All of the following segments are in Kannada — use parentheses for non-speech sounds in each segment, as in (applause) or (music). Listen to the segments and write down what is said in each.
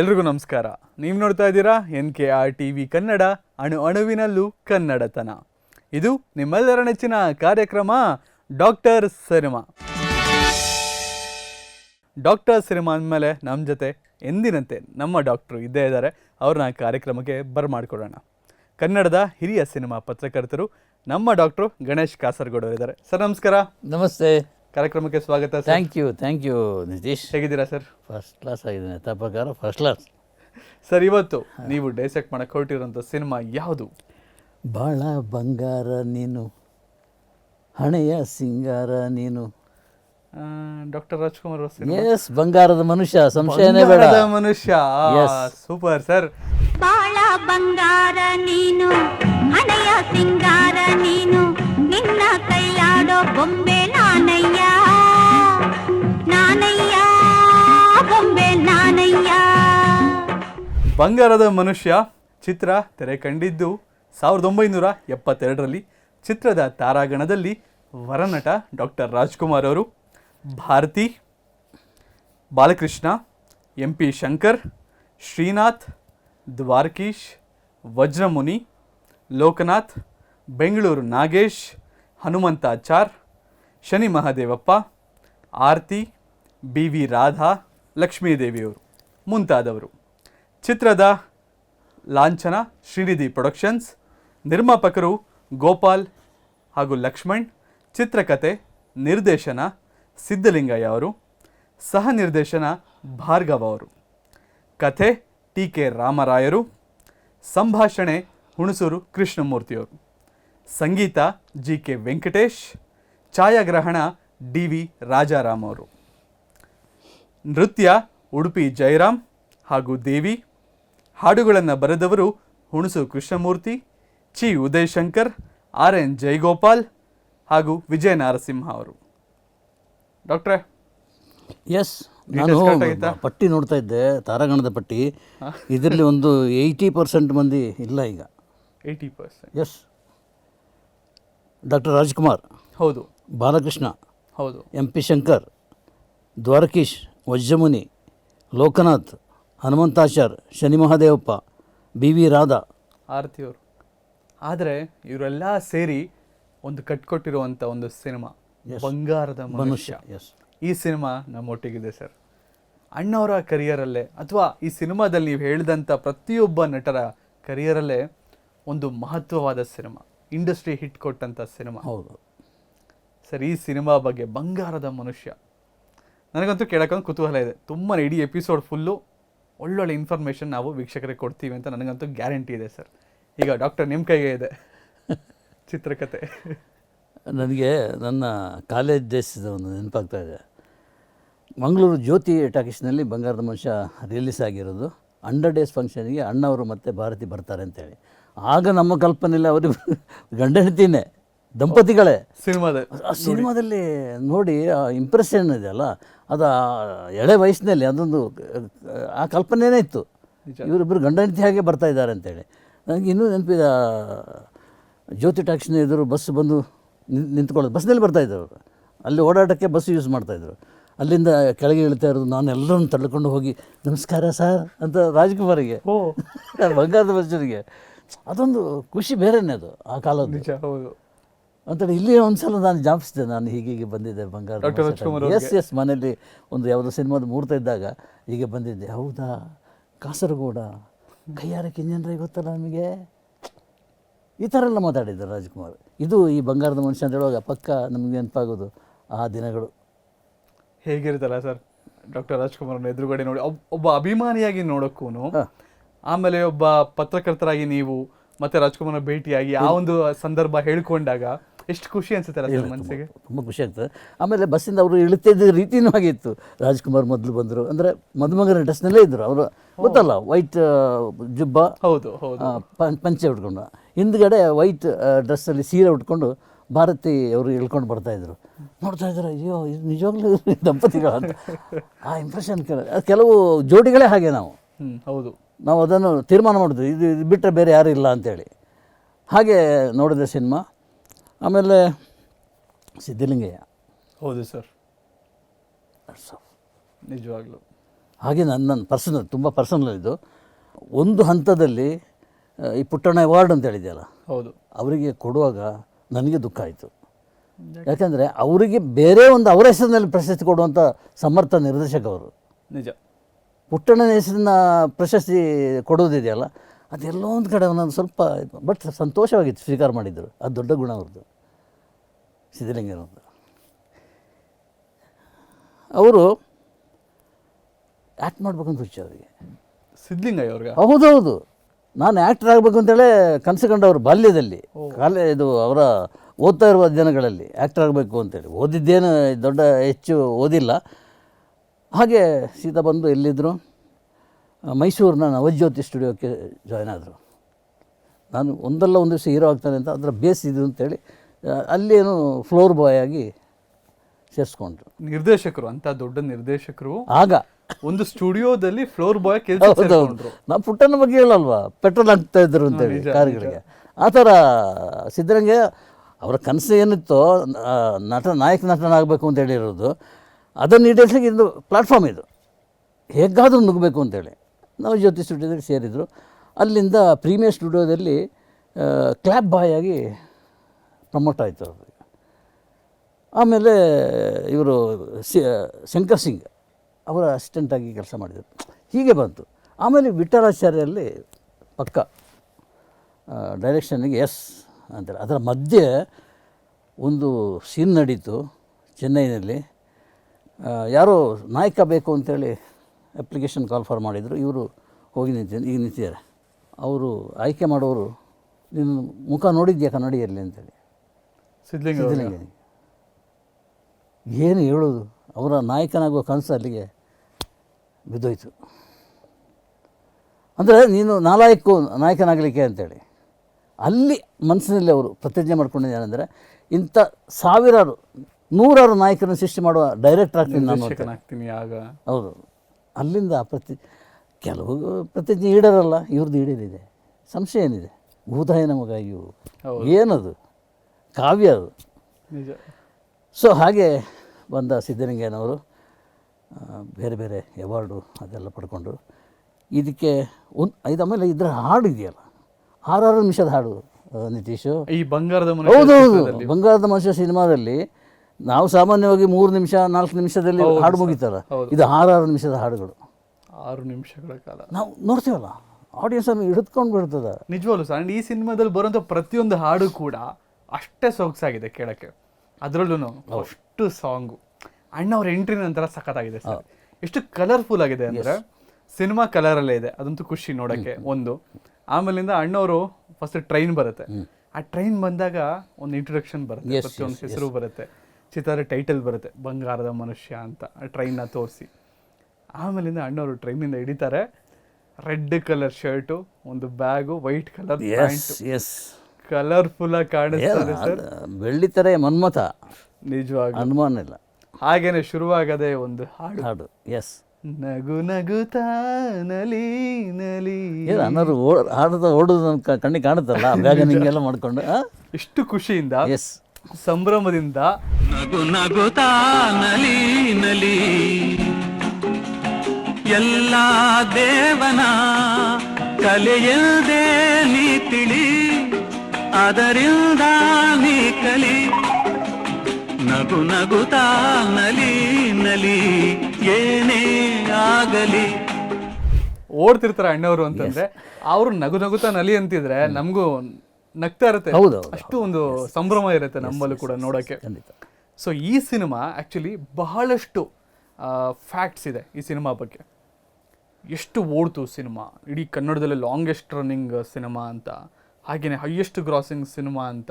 ಎಲ್ರಿಗೂ ನಮಸ್ಕಾರ. ನೀವು ನೋಡ್ತಾ ಇದ್ದೀರಾ N K R T V Kannada, ಅಣು ಅಣುವಿನಲ್ಲೂ ಕನ್ನಡತನ. ಇದು ನಿಮ್ಮೆಲ್ಲರ ನೆಚ್ಚಿನ ಕಾರ್ಯಕ್ರಮ, ಡಾಕ್ಟರ್ ಸಿನಿಮಾ. ಡಾಕ್ಟರ್ ಸಿನಿಮಾ ಅಂದಮೇಲೆ ನಮ್ಮ ಜೊತೆ ಎಂದಿನಂತೆ ನಮ್ಮ ಡಾಕ್ಟ್ರು ಇದ್ದೇ ಇದ್ದಾರೆ. ಅವ್ರನ್ನ ಕಾರ್ಯಕ್ರಮಕ್ಕೆ ಬರಮಾಡ್ಕೊಡೋಣ. ಕನ್ನಡದ ಹಿರಿಯ ಸಿನಿಮಾ ಪತ್ರಕರ್ತರು ನಮ್ಮ ಡಾಕ್ಟ್ರು ಗಣೇಶ್ ಕಾಸರಗೋಡು ಇದ್ದಾರೆ ಸರ್, ನಮಸ್ಕಾರ. ನಮಸ್ತೆ. ಕಾರ್ಯಕ್ರಮಕ್ಕೆ ಸ್ವಾಗತ sir. Thank you thank you Nitish ಹೇಗಿದ್ದೀರಾ ಸರ್? ಫಸ್ಟ್ ಕ್ಲಾಸ್ ಆಗಿದ್ದೇನೆ ಪ್ರಕಾರ ಫಸ್ಟ್ ಕ್ಲಾಸ್ ಸರ್ ಇವತ್ತು ನೀವು ಡೈಸೆಕ್ಟ್ ಮಾಡಕ್ಕೆ ಹೊರಟಿರೋಂಥ ಸಿನಿಮಾ ಯಾವುದು? ಬಾಳ ಬಂಗಾರ ನೀನು ಹಣೆಯ ಸಿಂಗಾರ ನೀನು. ಡಾಕ್ಟರ್ ರಾಜ್ಕುಮಾರ್ ಅವ್ರ ಸಿನಿಮಾ. ಎಸ್ ಬಂಗಾರದ ಮನುಷ್ಯ ಸಂಶಯನೇ ಬೇಡ. Bangarada Manushya. Yes. Super sir. ಬಾಳ ಬಂಗಾರ ನೀನು ಹಣೆಯ ಸಿಂಗಾರ ನೀನು. ನಿನ್ನ ನಾನಯ್ಯ. ನಾನಯ್ಯ, ಬೊಂಬೆ ನಾನಯ್ಯ. ಬಂಗಾರದ ಮನುಷ್ಯ ಚಿತ್ರ ತೆರೆ ಕಂಡಿದ್ದು ಸಾವಿರದ ಒಂಬೈನೂರ ಎಪ್ಪತ್ತೆರಡರಲ್ಲಿ ಚಿತ್ರದ ತಾರಾಗಣದಲ್ಲಿ ವರನಟ ಡಾಕ್ಟರ್ ರಾಜ್ಕುಮಾರ್ ಅವರು, Bharathi, Balakrishna M P Shankar, Srinath, Dwarakish, Vajramuni, Lokanath, Bengaluru Nagesh Hanumanthachar Shani Mahadevappa, Aarathi, B V Radha, ಲಕ್ಷ್ಮೀದೇವಿಯವರು ಮುಂತಾದವರು. ಚಿತ್ರದ ಲಾಂಛನ ಶ್ರೀನಿಧಿ ಪ್ರೊಡಕ್ಷನ್ಸ್, ನಿರ್ಮಾಪಕರು ಗೋಪಾಲ್ ಹಾಗೂ ಲಕ್ಷ್ಮಣ್, ಚಿತ್ರಕತೆ ನಿರ್ದೇಶನ ಸಿದ್ಧಲಿಂಗಯ್ಯ ಅವರು, ಸಹ ನಿರ್ದೇಶನ ಭಾರ್ಗವ ಅವರು. ಕಥೆ ಟಿ ಕೆ ರಾಮರಾಯರು, ಸಂಭಾಷಣೆ ಹುಣಸೂರು ಕೃಷ್ಣಮೂರ್ತಿಯವರು. ಸಂಗೀತ ಜಿ ಕೆ ವೆಂಕಟೇಶ್ ಛಾಯಾಗ್ರಹಣ ಡಿ ವಿ ರಾಜಾರಾಮ್ ಅವರು. ನೃತ್ಯ ಉಡುಪಿ ಜಯರಾಮ್ ಹಾಗೂ ದೇವಿ ಹಾಡುಗಳನ್ನು ಬರೆದವರು ಹುಣಸು ಕೃಷ್ಣಮೂರ್ತಿ ಚಿ ಉದಯ್ ಶಂಕರ್ ಆರ್ ಎನ್ ಜಯಗೋಪಾಲ್ ಹಾಗೂ ವಿಜಯ ನರಸಿಂಹ ಅವರು. ಡಾಕ್ಟ್ರೆ ಎಸ್ ನಾನು ಪಟ್ಟಿ ನೋಡ್ತಾ ಇದ್ದೆ ತಾರಾಗಣದ ಪಟ್ಟಿ. ಇದರಲ್ಲಿ ಒಂದು ಏಯ್ಟಿ ಪರ್ಸೆಂಟ್ ಮಂದಿ ಇಲ್ಲ ಈಗ. Eighty percent yes doctor Rajkumar ಹೌದು. ಬಾಲಕೃಷ್ಣ ಹೌದು. M P Shankar Dwarakish Vajramuni Lokanath Hanumanthachar Shani Mahadevappa B V Radha. ಆರತಿಯವರು ಆದರೆ ಇವರೆಲ್ಲ ಸೇರಿ ಒಂದು ಕಟ್ಕೊಟ್ಟಿರುವಂಥ ಒಂದು ಸಿನಿಮಾ ಬಂಗಾರದ ಮನುಷ್ಯ. ಎಸ್ ಈ ಸಿನಿಮಾ ನಮ್ಮೊಟ್ಟಿಗಿದೆ ಸರ್. ಅಣ್ಣವರ ಕರಿಯರಲ್ಲೇ ಅಥವಾ ಈ ಸಿನಿಮಾದಲ್ಲಿ ನೀವು ಹೇಳಿದಂಥ ಪ್ರತಿಯೊಬ್ಬ ನಟರ ಕರಿಯರಲ್ಲೇ ಒಂದು ಮಹತ್ವವಾದ ಸಿನಿಮಾ. ಇಂಡಸ್ಟ್ರಿ ಹಿಟ್ ಕೊಟ್ಟಂಥ ಸಿನಿಮಾ. ಹೌದು. ಸರ್ ಈ ಸಿನಿಮಾ ಬಗ್ಗೆ ಬಂಗಾರದ ಮನುಷ್ಯ. ನನಗಂತೂ ಕೇಳೋಕ್ಕೊಂದು ಕುತೂಹಲ ಇದೆ. ತುಂಬ ಇಡೀ ಎಪಿಸೋಡ್ ಫುಲ್ಲು ಒಳ್ಳೊಳ್ಳೆ ಇನ್ಫಾರ್ಮೇಷನ್ ನಾವು ವೀಕ್ಷಕರಿಗೆ ಕೊಡ್ತೀವಿ ಅಂತ ನನಗಂತೂ ಗ್ಯಾರಂಟಿ ಇದೆ ಸರ್. ಈಗ ಡಾಕ್ಟರ್ ನಿಮ್ಮ ಕೈಗೆ ಇದೆ ಚಿತ್ರಕಥೆ ನನಗೆ ನನ್ನ ಕಾಲೇಜ್ ಡೇಸ್ದ ಒಂದು ನೆನಪಾಗ್ತಾ ಇದೆ. ಮಂಗಳೂರು ಜ್ಯೋತಿ ಟಾಕೀಸ್ನಲ್ಲಿ ಬಂಗಾರದ ಮನುಷ್ಯ ರಿಲೀಸ್ ಆಗಿರೋದು. ಅಂಡರ್ ಡೇಸ್ ಫಂಕ್ಷನ್ಗೆ ಅಣ್ಣವರು ಮತ್ತು ಭಾರತಿ ಬರ್ತಾರೆ ಅಂತೇಳಿ. ಆಗ ನಮ್ಮ ಕಲ್ಪನೆಯಲ್ಲಿ ಅವರು ಗಂಡ ಹೆಂಡತಿನೇ ದಂಪತಿಗಳೇ. ಸಿನಿಮಾದ ಆ ಸಿನಿಮಾದಲ್ಲಿ ನೋಡಿ ಆ ಏನಿದೆಯಲ್ಲ ಅದು ಎಳೆ ವಯಸ್ಸಿನಲ್ಲಿ ಅದೊಂದು ಆ ಕಲ್ಪನೆನೇ ಇತ್ತು. ಇವರಿಬ್ಬರು ಗಂಡ ಹೆಂಡತಿ ಹಾಗೆ ಬರ್ತಾ ಇದ್ದಾರೆ ಅಂತೇಳಿ. ನನಗೆ ಇನ್ನೂ ನೆನಪಿದ ಜ್ಯೋತಿ ಟ್ಯಾಕ್ಸಿನ ಎದುರು ಬಸ್ ಬಂದು ನಿಂತ್ಕೊಳ್ಳೋದು ಬಸ್ನಲ್ಲಿ ಬರ್ತಾ ಇದ್ರು ಅವರು ಅಲ್ಲಿ ಓಡಾಟಕ್ಕೆ ಬಸ್ ಯೂಸ್ ಮಾಡ್ತಾಯಿದ್ರು ಅಲ್ಲಿಂದ ಕೆಳಗೆ ಇಳ್ತಾ ಇರೋದು ನಾನು ಎಲ್ಲರನ್ನು ತಳ್ಕೊಂಡು ಹೋಗಿ ನಮಸ್ಕಾರ ಸರ್ ಅಂತ ರಾಜ್ಕುಮಾರಿಗೆ. ಓ. (laughs) ಬಂಗಾರದ ಮನುಷ್ಯನಿಗೆ. ಅದೊಂದು ಖುಷಿ ಬೇರೆನೇ ಅದು ಆ ಕಾಲದ ನಿಜ ಹೌದು. ಅಂತೇಳಿ ಇಲ್ಲಿ ಒಂದ್ಸಲ ನಾನು ಜಾಪಿಸಿದೆ ನಾನು ಹೀಗೀಗೆ ಬಂದಿದ್ದೆ ಬಂಗಾರ ಎಸ್ ಎಸ್ ಮನೇಲಿ ಒಂದು ಯಾವುದೋ ಸಿನಿಮಾದ ಮುಹೂರ್ತ ಇದ್ದಾಗ ಹೀಗೆ ಬಂದಿದ್ದೆ. ಹೌದಾ? ಕಾಸರಗೋಡ. ಕೈಯಾರಕ್ಕೆ ಇಂಜನ್ರೇ ಗೊತ್ತಲ್ಲ ನಮಗೆ? ಈ ಥರ ಎಲ್ಲ ಮಾತಾಡಿದ್ದೆ ರಾಜ್ಕುಮಾರ್. ಇದು ಈ ಬಂಗಾರದ ಮನುಷ್ಯ ಅಂತ ಹೇಳುವಾಗ ಪಕ್ಕ ನಮಗೆ ನೆನಪಾಗೋದು ಆ ದಿನಗಳು. ಹೇಗಿರುತ್ತಲ್ಲ ಸರ್ ಡಾಕ್ಟರ್ ರಾಜ್ಕುಮಾರ್ ಎದುರುಗಡೆ ನೋಡಿ ಒಬ್ಬ ಅಭಿಮಾನಿಯಾಗಿ ನೋಡೋಕ್ಕೂ ಆಮೇಲೆ ಒಬ್ಬ ಪತ್ರಕರ್ತರಾಗಿ ನೀವು ಮತ್ತೆ ರಾಜ್ಕುಮಾರ್ ಭೇಟಿಯಾಗಿ ಆ ಒಂದು ಸಂದರ್ಭ ಹೇಳ್ಕೊಂಡಾಗ ಎಷ್ಟು ಖುಷಿ ಅನ್ಸುತ್ತೆ ಸರ್ ಮನಸ್ಸಿಗೆ? ತುಂಬ ಖುಷಿ ಆಗ್ತದೆ. ಆಮೇಲೆ ಬಸ್ಸಿಂದ ಅವರು ಇಳಿತಿದ್ದ ರೀತಿನೂ ಆಗಿತ್ತು ರಾಜ್ಕುಮಾರ್ ಮೊದಲು ಬಂದರು. ಅಂದರೆ ಮದುಮಗನ ಡ್ರೆಸ್ನಲ್ಲೇ ಇದ್ದರು ಅವರು ಗೊತ್ತಲ್ಲ ವೈಟ್ ಜುಬ್ಬ ಹೌದು ಹೌದು. ಪಂಚೆ ಉಟ್ಕೊಂಡು. ಹಿಂದ್ಗಡೆ ವೈಟ್ ಡ್ರೆಸ್ಸಲ್ಲಿ ಸೀರೆ ಉಟ್ಕೊಂಡು ಭಾರತಿ ಅವರು ಇಳ್ಕೊಂಡು ಬರ್ತಾ ಇದ್ರು. ನೋಡ್ತಾ ಇದ್ದಾರೆ ಅಯ್ಯೋ ಇದು ನಿಜವಾಗ್ಲೂ (laughs) ದಂಪತಿಗಳು ಅಂತ. ಆ ಇಂಪ್ರೆಷನ್ ಕೆಲ ಕೆಲವು ಜೋಡಿಗಳೇ ಹಾಗೆ ನಾವು. ಹೌದು. ನಾವು ಅದನ್ನು ತೀರ್ಮಾನ ಮಾಡಿದ್ವಿ. ಇದು ಇದು ಬಿಟ್ಟರೆ ಬೇರೆ ಯಾರೂ ಇಲ್ಲ ಅಂತೇಳಿ. ಹಾಗೆ ನೋಡಿದೆ ಸಿನಿಮಾ. ಆಮೇಲೆ ಸಿದ್ಧಲಿಂಗಯ್ಯ. ಹೌದು ಸರ್. ನಿಜವಾಗ್ಲು. ಹಾಗೆ ನನ್ನ ನನ್ನ ಪರ್ಸನಲ್ ತುಂಬ ಪರ್ಸನಲ್ ಇದು. ಒಂದು ಹಂತದಲ್ಲಿ ಈ ಪುಟ್ಟಣ್ಣ ಅವಾರ್ಡ್ ಅಂತ ಹೇಳಿದೆಯಲ್ಲ ಹೌದು. ಅವರಿಗೆ ಕೊಡುವಾಗ ನನಗೆ ದುಃಖ ಆಯಿತು. ಯಾಕಂದರೆ ಅವರಿಗೆ ಬೇರೆ ಒಂದು ಅವರ ಹೆಸರಿನಲ್ಲಿ ಪ್ರಶಸ್ತಿ ಕೊಡುವಂಥ ಸಮರ್ಥ ನಿರ್ದೇಶಕ ಅವರು ನಿಜ. ಪುಟ್ಟಣ್ಣನ ಹೆಸರಿನ ಪ್ರಶಸ್ತಿ ಕೊಡೋದಿದೆಯಲ್ಲ ಅದೆಲ್ಲೋ ಒಂದು ಕಡೆ ಒಂದೊಂದು ಸ್ವಲ್ಪ ಬಟ್ ಸಂತೋಷವಾಗಿತ್ತು ಸ್ವೀಕಾರ ಮಾಡಿದ್ದರು ಅದು ದೊಡ್ಡ ಗುಣ ಅವ್ರದ್ದು. ಸಿದ್ಧಲಿಂಗನವ್ರದ್ದು. ಅವರು ಆ್ಯಕ್ಟ್ ಮಾಡ್ಬೇಕಂತ ಹುಚ್ಚು ಅವರಿಗೆ. ಸಿದ್ಧಲಿಂಗಯ್ಯ ಅವ್ರಿಗೆ? ಹೌದೌದು. ನಾನು ಆ್ಯಕ್ಟರ್ ಆಗಬೇಕು ಅಂತೇಳಿ ಕನಸು ಕಂಡವರು ಬಾಲ್ಯದಲ್ಲಿ. ಕಾಲೇ ಇದು ಅವರ ಓದ್ತಾ ಇರುವ ದಿನಗಳಲ್ಲಿ ಆ್ಯಕ್ಟರ್ ಆಗಬೇಕು ಅಂತೇಳಿ. ಓದಿದ್ದೇನು ದೊಡ್ಡ ಹೆಚ್ಚು ಓದಿಲ್ಲ. ಹಾಗೆ ಸೀತಾ ಬಂದು ಎಲ್ಲಿದ್ದರು ಮೈಸೂರಿನ ನವಜ್ಯೋತಿ ಸ್ಟುಡಿಯೋಕ್ಕೆ ಜಾಯ್ನ್ ಆದರು. ನಾನು ಒಂದಲ್ಲ ಒಂದು ದಿವಸ ಹೀರೋ ಆಗ್ತಾನೆ ಅಂತ ಅದರ ಬೇಸ್ ಇದು ಅಂತೇಳಿ ಅಲ್ಲೇನು ಫ್ಲೋರ್ ಬಾಯ್ ಆಗಿ ಸೇರಿಸ್ಕೊಂಡ್ರು. ನಿರ್ದೇಶಕರು ಅಂತ ದೊಡ್ಡ ನಿರ್ದೇಶಕರು ಆಗ. ಒಂದು ಸ್ಟುಡಿಯೋದಲ್ಲಿ ಫ್ಲೋರ್ ಬಾಯ್ ಕೆಲಸ ನಾವು ಪುಟ್ಟನ ಬಗ್ಗೆ ಹೇಳಲ್ವಾ? ಪೆಟ್ರೋಲ್ ಹಾಕ್ತಾ ಇದ್ರು ಅಂತೇಳಿ ಕಾರ್ಗಳಿಗೆ. ಆ ಥರ ಸಿದ್ದರಂಗಯ್ಯ ಅವರ ಕನಸು ಏನಿತ್ತೋ ನಟ ನಾಯಕ ನಟನಾಗಬೇಕು ಅಂತ ಹೇಳಿರೋದು ಅದನ್ನು ಈಡೇರಿಸಲಿಕ್ಕೆ ಇದು ಪ್ಲಾಟ್ಫಾರ್ಮ್ ಇದು. ಹೇಗಾದರೂ ನುಗ್ಗಬೇಕು ಅಂತೇಳಿ ನಾವು ಜ್ಯೋತಿ ಸ್ಟುಡಿಯೋದಲ್ಲಿ ಸೇರಿದರು. ಅಲ್ಲಿಂದ ಪ್ರೀಮಿಯರ್ ಸ್ಟುಡಿಯೋದಲ್ಲಿ ಕ್ಲ್ಯಾಪ್ ಬಾಯ್ ಆಗಿ ಪ್ರಮೋಟ್ ಆಯಿತು ಅವ್ರಿಗೆ. ಆಮೇಲೆ ಇವರು ಶಂಕರ್ ಸಿಂಗ್ ಅವರ ಅಸಿಸ್ಟೆಂಟಾಗಿ ಕೆಲಸ ಮಾಡಿದರು. ಹೀಗೆ ಬಂತು. ಆಮೇಲೆ ವಿಠಲಾಚಾರ್ಯಲ್ಲಿ ಪಕ್ಕ ಡೈರೆಕ್ಷನ್ಗೆ ಎಸ್ ಅಂತೇಳಿ ಅದರ ಮಧ್ಯೆ ಒಂದು ಸೀನ್ ನಡೀತು, ಚೆನ್ನೈನಲ್ಲಿ. ಯಾರೋ ನಾಯಕ ಬೇಕು ಅಂತೇಳಿ ಅಪ್ಲಿಕೇಶನ್ ಕಾಲ್ ಫಾರ್ ಮಾಡಿದರು. ಇವರು ಹೋಗಿ ನಿಂತ ಈಗ ನಿಂತಿದ್ದಾರೆ. ಅವರು ಆಯ್ಕೆ ಮಾಡೋರು ನಿನ್ನ ಮುಖ ನೋಡಿದ್ಯಾ ಕನ್ನಡಿಯಲ್ಲಿ ಅಂತೇಳಿ? ಸಿದ್ಧಲಿಂಗ ಏನು ಹೇಳೋದು? ಅವರ ನಾಯಕನಾಗುವ ಕನಸು ಅಲ್ಲಿಗೆ ಬಿದ್ದೋಯ್ತು. ಅಂದರೆ ನೀನು ನಾಲಾಯಕ್ಕೂ ನಾಯಕನಾಗಲಿಕ್ಕೆ ಅಂತೇಳಿ ಅಲ್ಲಿ ಮನಸ್ಸಿನಲ್ಲಿ ಅವರು ಪ್ರತಿಜ್ಞೆ ಮಾಡ್ಕೊಂಡಿದ್ದಾರೆ ಅಂದರೆ ಇಂಥ ಸಾವಿರಾರು ನೂರಾರು ನಾಯಕರನ್ನು ಸೃಷ್ಟಿ ಮಾಡುವ ಡೈರೆಕ್ಟರ್ ಆಗ್ತೀನಿ ನಾನು. ನಿರ್ದೇಶಕನಾಗ್ತೀನಿ ಆಗ. ಹೌದು. ಅಲ್ಲಿಂದ ಪ್ರತಿ ಕೆಲವು ಪ್ರತಿಜ್ಞೆ ಈಡರಲ್ಲ ಇವ್ರದ್ದು ಈಡೇರಿದೆ. ಸಂಶಯ ಏನಿದೆ? ಭೂತಾಯಿ ಮಗ ಇವು ಏನದು? ಕಾವ್ಯ ಅದು. ನಿಜ. ಸೊ ಹಾಗೆ ಬಂದ ಸಿದ್ದಲಿಂಗಯ್ಯನವರು ಬೇರೆ ಬೇರೆ ಅವಾರ್ಡು ಅದೆಲ್ಲ ಪಡ್ಕೊಂಡ್ರು ಇದಕ್ಕೆ ಒಂದು ಐದು ಆಮೇಲೆ ಇದರ ಹಾಡು ಇದೆಯಲ್ಲ? ಆರಾರು ನಿಮಿಷದ ಹಾಡು ನಿತೀಶು. ಈ ಬಂಗಾರದ ಮನುಷ್ಯ ಹೌದು ಬಂಗಾರದ ಮನುಷ್ಯ ಸಿನಿಮಾದಲ್ಲಿ ನಾವು ಸಾಮಾನ್ಯವಾಗಿ ಮೂರು ನಿಮಿಷ ನಾಲ್ಕು ನಿಮಿಷದಲ್ಲಿ ಹಾಡು ಮುಗಿತಲ್ಲ ಇದು ಆರಾರು ನಿಮಿಷದ ಹಾಡುಗಳು. ಆರು ನಿಮಿಷಗಳ ಕಾಲ. ನಾವು ನೋಡ್ತೀವಲ್ಲ ಆಡಿಯನ್ಸನ್ನು ಹಿಡಿದ್ಕೊಂಡು ಬಿಡ್ತದೆ. ನಿಜವಾಗ್ಲು ಸರ್ ಈ ಸಿನಿಮಾದಲ್ಲಿ ಬರುವಂತ ಪ್ರತಿಯೊಂದು ಹಾಡು ಕೂಡ ಅಷ್ಟೇ ಸೊಗಸಾಗಿದೆ ಕೇಳಕ್ಕೆ. ಅದರಲ್ಲೂ ಅಷ್ಟು ಸಾಂಗು. ಅಣ್ಣ ಅವ್ರ ಎಂಟ್ರಿ ನಂತರ ಸಖತ್ತಾಗಿದೆ ಸರ್. ಎಷ್ಟು ಕಲರ್ಫುಲ್ ಆಗಿದೆ ಅಂದ್ರೆ ಸಿನಿಮಾ ಕಲರ್ ಅಲ್ಲೇ ಇದೆ ಅದಂತೂ ಖುಷಿ ನೋಡಕ್ಕೆ ಒಂದು. ಆಮೇಲಿಂದ ಅಣ್ಣವರು ಫಸ್ಟ್ ಟ್ರೈನ್ ಬರುತ್ತೆ. ಆ ಟ್ರೈನ್ ಬಂದಾಗ ಒಂದು ಇಂಟ್ರೊಡಕ್ಷನ್ ಬರುತ್ತೆ ಪ್ರತಿಯೊಂದು ಹೆಸರು ಬರುತ್ತೆ. ಚಿತ್ರದ ಟೈಟಲ್ ಬರುತ್ತೆ ಬಂಗಾರದ ಮನುಷ್ಯ ಅಂತ ಟ್ರೈನ್ನ ತೋರಿಸಿ. ಆಮೇಲಿಂದ ಅಣ್ಣವರು ಟ್ರೈನಿಂದ ಹಿಡಿತಾರೆ ರೆಡ್ ಕಲರ್ ಶರ್ಟು ಒಂದು bag white colour yes pant yes colourful ಆಗಿ ಕಾಣಿಸ್ತಾರೆ ಸರ್ ಬೆಳ್ಳಿತರೆ ಮನ್ಮಥ. ನಿಜವಾಗಿ ಅನುಮಾನ ಇಲ್ಲ. ಹಾಗೇನೆ ಶುರುವಾಗದೆ ಒಂದು ಹಾಡು. ಹಾಡು ಎಸ್ ನಗು ನಗುತ್ತಾ ನಲಿ. ನಲಿ ಏನು ಅನ್ನೋರು ಹಾಡದ ಓಡೋದು ನನ್ನ ಕಣ್ಣಿಗೆ ಕಾಣುತ್ತಲ್ಲ ಬ್ಯಾಗ ನಿಂಗೆಲ್ಲ ಮಾಡ್ಕೊಂಡು ಎಷ್ಟು ಖುಷಿಯಿಂದ ಎಸ್ ಸಂಭ್ರಮದಿಂದ ನಗು ನಗುತಾ ನಲಿ ನಲಿ. ಎಲ್ಲ ದೇವನ ಕಲೆಯಲ್ದೇ ನೀ ತಿಳಿ ಅದರಿಂದ ನೀ ಕಲಿ. ನಗು ನಗುತ್ತಾ ನಲಿ ನಲಿ ಏನೇ ಆಗಲಿ. ಓಡ್ತಿರ್ತಾರೆ ಅಣ್ಣವರು ಅಂತಂದ್ರೆ ಅವ್ರು ನಗು ನಗುತ್ತಾ ನಲಿ ಅಂತಿದ್ರೆ ನಮಗೂ ನಗ್ತಾ ಇರುತ್ತೆ. ಅಷ್ಟು ಒಂದು ಸಂಭ್ರಮ ಇರುತ್ತೆ ನಮ್ಮಲ್ಲೂ ಕೂಡ ನೋಡೋಕೆ ಖಂಡಿತ. ಸೊ ಈ ಸಿನಿಮಾ ಆ್ಯಕ್ಚುಲಿ ಬಹಳಷ್ಟು ಫ್ಯಾಕ್ಟ್ಸ್ ಇದೆ ಈ ಸಿನಿಮಾ ಬಗ್ಗೆ. ಎಷ್ಟು ಓಡ್ತು ಸಿನಿಮಾ ಇಡೀ ಕನ್ನಡದಲ್ಲಿ ಲಾಂಗೆಸ್ಟ್ ರನ್ನಿಂಗ್ ಸಿನಿಮಾ ಅಂತ ಹಾಗೆಯೇ ಹೈಯೆಸ್ಟ್ ಗ್ರಾಸಿಂಗ್ ಸಿನಿಮಾ ಅಂತ.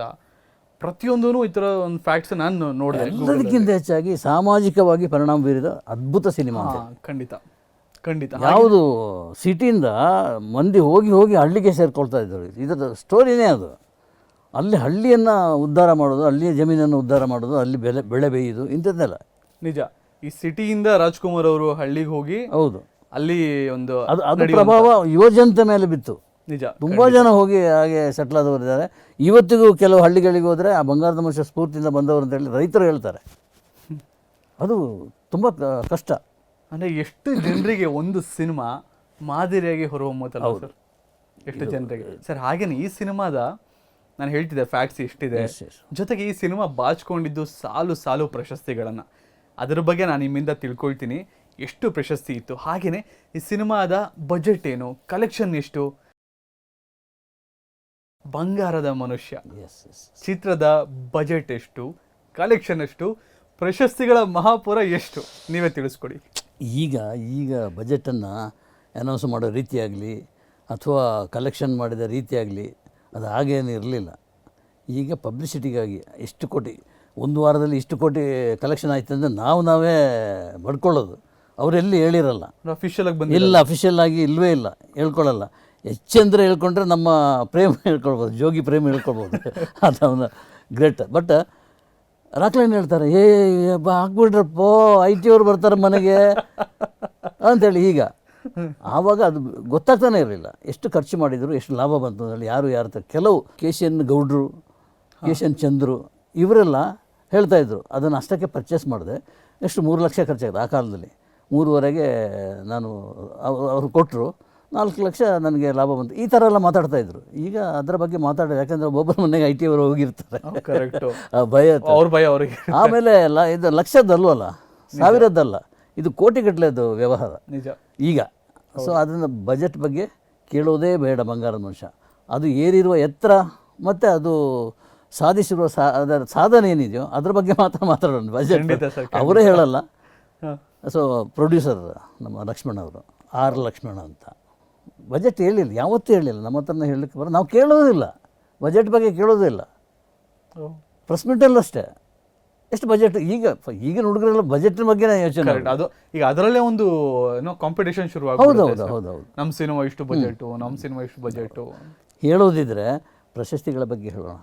ಪ್ರತಿಯೊಂದೂ ಈ ಥರ ಒಂದು ಫ್ಯಾಕ್ಟ್ಸ್ ನಾನು ನೋಡಿದೆ ಎಲ್ಲದಕ್ಕಿಂತ ಹೆಚ್ಚಾಗಿ ಸಾಮಾಜಿಕವಾಗಿ ಪರಿಣಾಮ ಬೀರಿದ ಅದ್ಭುತ ಸಿನಿಮಾ ಖಂಡಿತ. ಖಂಡಿತ. ಯಾವುದು ಸಿಟಿಯಿಂದ ಮಂದಿ ಹೋಗಿ ಹೋಗಿ ಹಳ್ಳಿಗೆ ಸೇರ್ಕೊಳ್ತಾ ಇದ್ದರು. ಇದರ ಸ್ಟೋರಿನೇ ಅದು. ಅಲ್ಲಿ ಹಳ್ಳಿಯನ್ನು ಉದ್ಧಾರ ಮಾಡೋದು ಅಲ್ಲಿಯ ಜಮೀನನ್ನು ಉದ್ಧಾರ ಮಾಡೋದು ಅಲ್ಲಿ ಬೆಳೆ ಬೆಳೆ ಬೇಯೋದು ಇಂಥದ್ದೆಲ್ಲ. ನಿಜ. ಈ ಸಿಟಿಯಿಂದ ರಾಜ್ಕುಮಾರ್ ಅವರು ಹಳ್ಳಿಗೆ ಹೋಗಿ ಹೌದು. ಅಲ್ಲಿ ಒಂದು ಅದು ಅದು ಪ್ರಭಾವ ಯುವಜನತೆ ಮೇಲೆ ಬಿತ್ತು. ನಿಜ ತುಂಬ ಜನ ಹೋಗಿ ಹಾಗೆ ಸೆಟ್ಲ್ ಆದವರಿದ್ದಾರೆ ಇವತ್ತಿಗೂ ಕೆಲವು ಹಳ್ಳಿಗಳಿಗೆ ಹೋದರೆ ಆ ಬಂಗಾರದ ಮನುಷ್ಯ ಸ್ಫೂರ್ತಿಯಿಂದ ಬಂದವರು ಅಂತ ಹೇಳಿ ರೈತರು ಹೇಳ್ತಾರೆ. ಅದು ತುಂಬ ಕಷ್ಟ. ಅಂದರೆ ಎಷ್ಟು ಜನರಿಗೆ ಒಂದು ಸಿನಿಮಾ ಮಾದರಿಯಾಗಿ ಹೊರಹೊಮ್ಮುತ್ತಲ್ಲ ಸರ್? ಎಷ್ಟು ಜನರಿಗೆ? ಸರ್ ಹಾಗೇನೆ ಈ ಸಿನಿಮಾದ ನಾನು ಹೇಳ್ತಿದ್ದೆ ಫ್ಯಾಕ್ಟ್ಸ್ ಇಷ್ಟಿದೆ. ಜೊತೆಗೆ ಈ ಸಿನಿಮಾ ಬಾಚ್ಕೊಂಡಿದ್ದು ಸಾಲು ಸಾಲು ಪ್ರಶಸ್ತಿಗಳನ್ನು. ಅದರ ಬಗ್ಗೆ ನಾನು ನಿಮ್ಮಿಂದ ತಿಳ್ಕೊಳ್ತೀನಿ. ಎಷ್ಟು ಪ್ರಶಸ್ತಿ ಇತ್ತು? ಹಾಗೆಯೇ ಈ ಸಿನಿಮಾದ ಬಜೆಟ್ ಏನು? ಕಲೆಕ್ಷನ್ ಎಷ್ಟು? ಬಂಗಾರದ ಮನುಷ್ಯ. ಚಿತ್ರದ ಬಜೆಟ್ ಎಷ್ಟು? ಕಲೆಕ್ಷನ್ ಎಷ್ಟು? ಪ್ರಶಸ್ತಿಗಳ ಮಹಾಪುರ ಎಷ್ಟು? ನೀವೇ ತಿಳಿಸ್ಕೊಡಿ. ಈಗ ಈಗ ಬಜೆಟನ್ನು ಅನೌನ್ಸ್ ಮಾಡೋ ರೀತಿಯಾಗಲಿ ಅಥವಾ ಕಲೆಕ್ಷನ್ ಮಾಡಿದ ರೀತಿಯಾಗಲಿ ಅದು ಹಾಗೇನು ಇರಲಿಲ್ಲ. ಈಗ ಪಬ್ಲಿಸಿಟಿಗಾಗಿ ಎಷ್ಟು ಕೋಟಿ ಒಂದು ವಾರದಲ್ಲಿ ಇಷ್ಟು ಕೋಟಿ ಕಲೆಕ್ಷನ್ ಆಯ್ತು ಅಂದರೆ ನಾವು ನಾವೇ ಬಡ್ಕೊಳ್ಳೋದು ಅವರೆಲ್ಲಿ ಹೇಳಿರಲ್ಲ. ಅಫಿಷಿಯಲ್ ಆಗಿ ಬಂದಿಲ್ಲ ಇಲ್ಲ ಅಫಿಷಿಯಲ್ ಆಗಿ ಇಲ್ಲವೇ ಇಲ್ಲ ಹೇಳ್ಕೊಳ್ಳಲ್ಲ. ಹೆಚ್ಚಂದ್ರೆ ಹೇಳ್ಕೊಂಡ್ರೆ ನಮ್ಮ ಪ್ರೇಮ (laughs) ಹೇಳ್ಕೊಳ್ಬೋದು ಜೋಗಿ ಪ್ರೇಮ ಹೇಳ್ಕೊಳ್ಬೋದು. (laughs) ಅದು ಅವನ ಗ್ರೇಟ್. ಬಟ್ ರಾಕ್ಲೈನ್ ಹೇಳ್ತಾರೆ ಏ ಬಾ ಹಾಕ್ಬಿಡ್ರಪ್ಪೋ ಐ ಟಿ ಅವ್ರು ಬರ್ತಾರೆ ಮನೆಗೆ. (laughs) ಅಂತೇಳಿ ಈಗ. ಆವಾಗ ಅದು ಗೊತ್ತಾಗ್ತಾನೆ ಇರಲಿಲ್ಲ. ಎಷ್ಟು ಖರ್ಚು ಮಾಡಿದರು ಎಷ್ಟು ಲಾಭ ಬಂತು ಅದರಲ್ಲಿ ಯಾರು ಯಾರು ಕೆಲವು ಕೇಶನ್ ಗೌಡ್ರು ಕೇಶನ್ ಚಂದ್ರು ಇವರೆಲ್ಲ ಹೇಳ್ತಾಯಿದ್ರು ಅದನ್ನು ಅಷ್ಟಕ್ಕೆ ಪರ್ಚೇಸ್ ಮಾಡಿದೆ. ಎಷ್ಟು ಮೂರು ಲಕ್ಷ ಖರ್ಚಾಗಿದೆ ಆ ಕಾಲದಲ್ಲಿ. ಮೂರುವರೆಗೆ ನಾನು ಅವರು ಅವ್ರು ಕೊಟ್ಟರು ನಾಲ್ಕು ಲಕ್ಷ ನನಗೆ ಲಾಭ ಬಂತು. ಈ ಥರ ಎಲ್ಲ ಮಾತಾಡ್ತಾ ಇದ್ರು. ಈಗ ಅದರ ಬಗ್ಗೆ ಮಾತಾಡೋದು ಯಾಕಂದರೆ ಒಬ್ಬೊಬ್ಬರ ಮನೆಗೆ ಐ ಟಿ ಅವರು ಹೋಗಿರ್ತಾರೆ. ಭಯ ಅವ್ರ ಭಯ ಅವ್ರಿಗೆ. ಆಮೇಲೆ ಲ ಇದು ಲಕ್ಷದ್ದಲ್ವಲ್ಲ ಸಾವಿರದ್ದಲ್ಲ. ಇದು ಕೋಟಿಗಟ್ಟಲೆದು ವ್ಯವಹಾರ. ನಿಜ. ಈಗ ಸೊ ಅದನ್ನು ಬಜೆಟ್ ಬಗ್ಗೆ ಕೇಳೋದೇ ಬೇಡ ಬಂಗಾರದ ಮನುಷ್ಯ. ಅದು ಏರಿರುವ ಎತ್ತರ ಮತ್ತು ಅದು ಸಾಧಿಸಿರುವ ಸಾ ಅದರ ಸಾಧನೆ ಏನಿದೆಯೋ ಅದ್ರ ಬಗ್ಗೆ ಮಾತ್ರ ಮಾತಾಡೋಣ ಬಜೆಟ್ ಅವರೇ ಹೇಳಲ್ಲ. ಸೊ ಪ್ರೊಡ್ಯೂಸರ್ ನಮ್ಮ ಲಕ್ಷ್ಮಣ ಅವರು ಆರ್ ಲಕ್ಷ್ಮಣ ಅಂತ. ಬಜೆಟ್ ಹೇಳಿಲ್ಲ ಯಾವತ್ತೂ ಹೇಳಿಲ್ಲ. ನಮ್ಮ ಹತ್ರನೇ ಹೇಳಲಿಕ್ಕೆ ಬರೋ ನಾವು ಕೇಳೋದಿಲ್ಲ. ಬಜೆಟ್ ಬಗ್ಗೆ ಕೇಳೋದಿಲ್ಲ. ಪ್ರೆಸ್ ಮೀಟಲ್ಲಿ ಅಷ್ಟೇ. ಎಷ್ಟು ಬಜೆಟ್ ಈಗ ಈಗಿನ ಹುಡುಗರೆಲ್ಲ ಬಜೆಟ್ ಬಗ್ಗೆನೇ ಯೋಚನೆ ಅದು ಈಗ ಅದರಲ್ಲೇ ಒಂದು ಏನೋ ಕಾಂಪಿಟೇಷನ್ ಶುರು ಹೌದು ಹೌದು ಹೌದು ನಮ್ಮ ಸಿನಿಮಾ ಇಷ್ಟು ಬಜೆಟ್ ನಮ್ಮ ಸಿನಿಮಾ ಇಷ್ಟು ಬಜೆಟ್ ಹೇಳೋದಿದ್ರೆ ಪ್ರಶಸ್ತಿಗಳ ಬಗ್ಗೆ ಹೇಳೋಣ.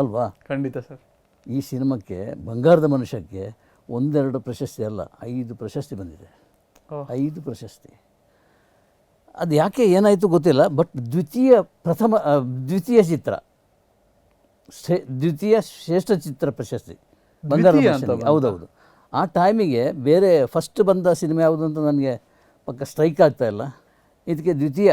ಅಲ್ವಾ? ಖಂಡಿತ ಸರ್. ಈ ಸಿನಿಮಾಕ್ಕೆ ಬಂಗಾರದ ಮನುಷ್ಯಕ್ಕೆ ಒಂದೆರಡು ಪ್ರಶಸ್ತಿ ಅಲ್ಲ ಐದು ಪ್ರಶಸ್ತಿ ಬಂದಿದೆ. ಐದು ಪ್ರಶಸ್ತಿ. ಅದು ಯಾಕೆ ಏನಾಯಿತು ಗೊತ್ತಿಲ್ಲ ಬಟ್ ದ್ವಿತೀಯ ಪ್ರಥಮ ದ್ವಿತೀಯ ಚಿತ್ರ. ಶ್ರೇ ದ್ವಿತೀಯ ಶ್ರೇಷ್ಠ ಚಿತ್ರ ಪ್ರಶಸ್ತಿ. ಮನುಷ್ಯನಿಗೆ ಹೌದೌದು ಆ ಟೈಮಿಗೆ ಬೇರೆ ಫಸ್ಟ್ ಬಂದ ಸಿನಿಮಾ ಯಾವುದು ಅಂತ ನನಗೆ ಪಕ್ಕ ಸ್ಟ್ರೈಕ್ ಆಗ್ತಾ ಇಲ್ಲ. ಇದಕ್ಕೆ ದ್ವಿತೀಯ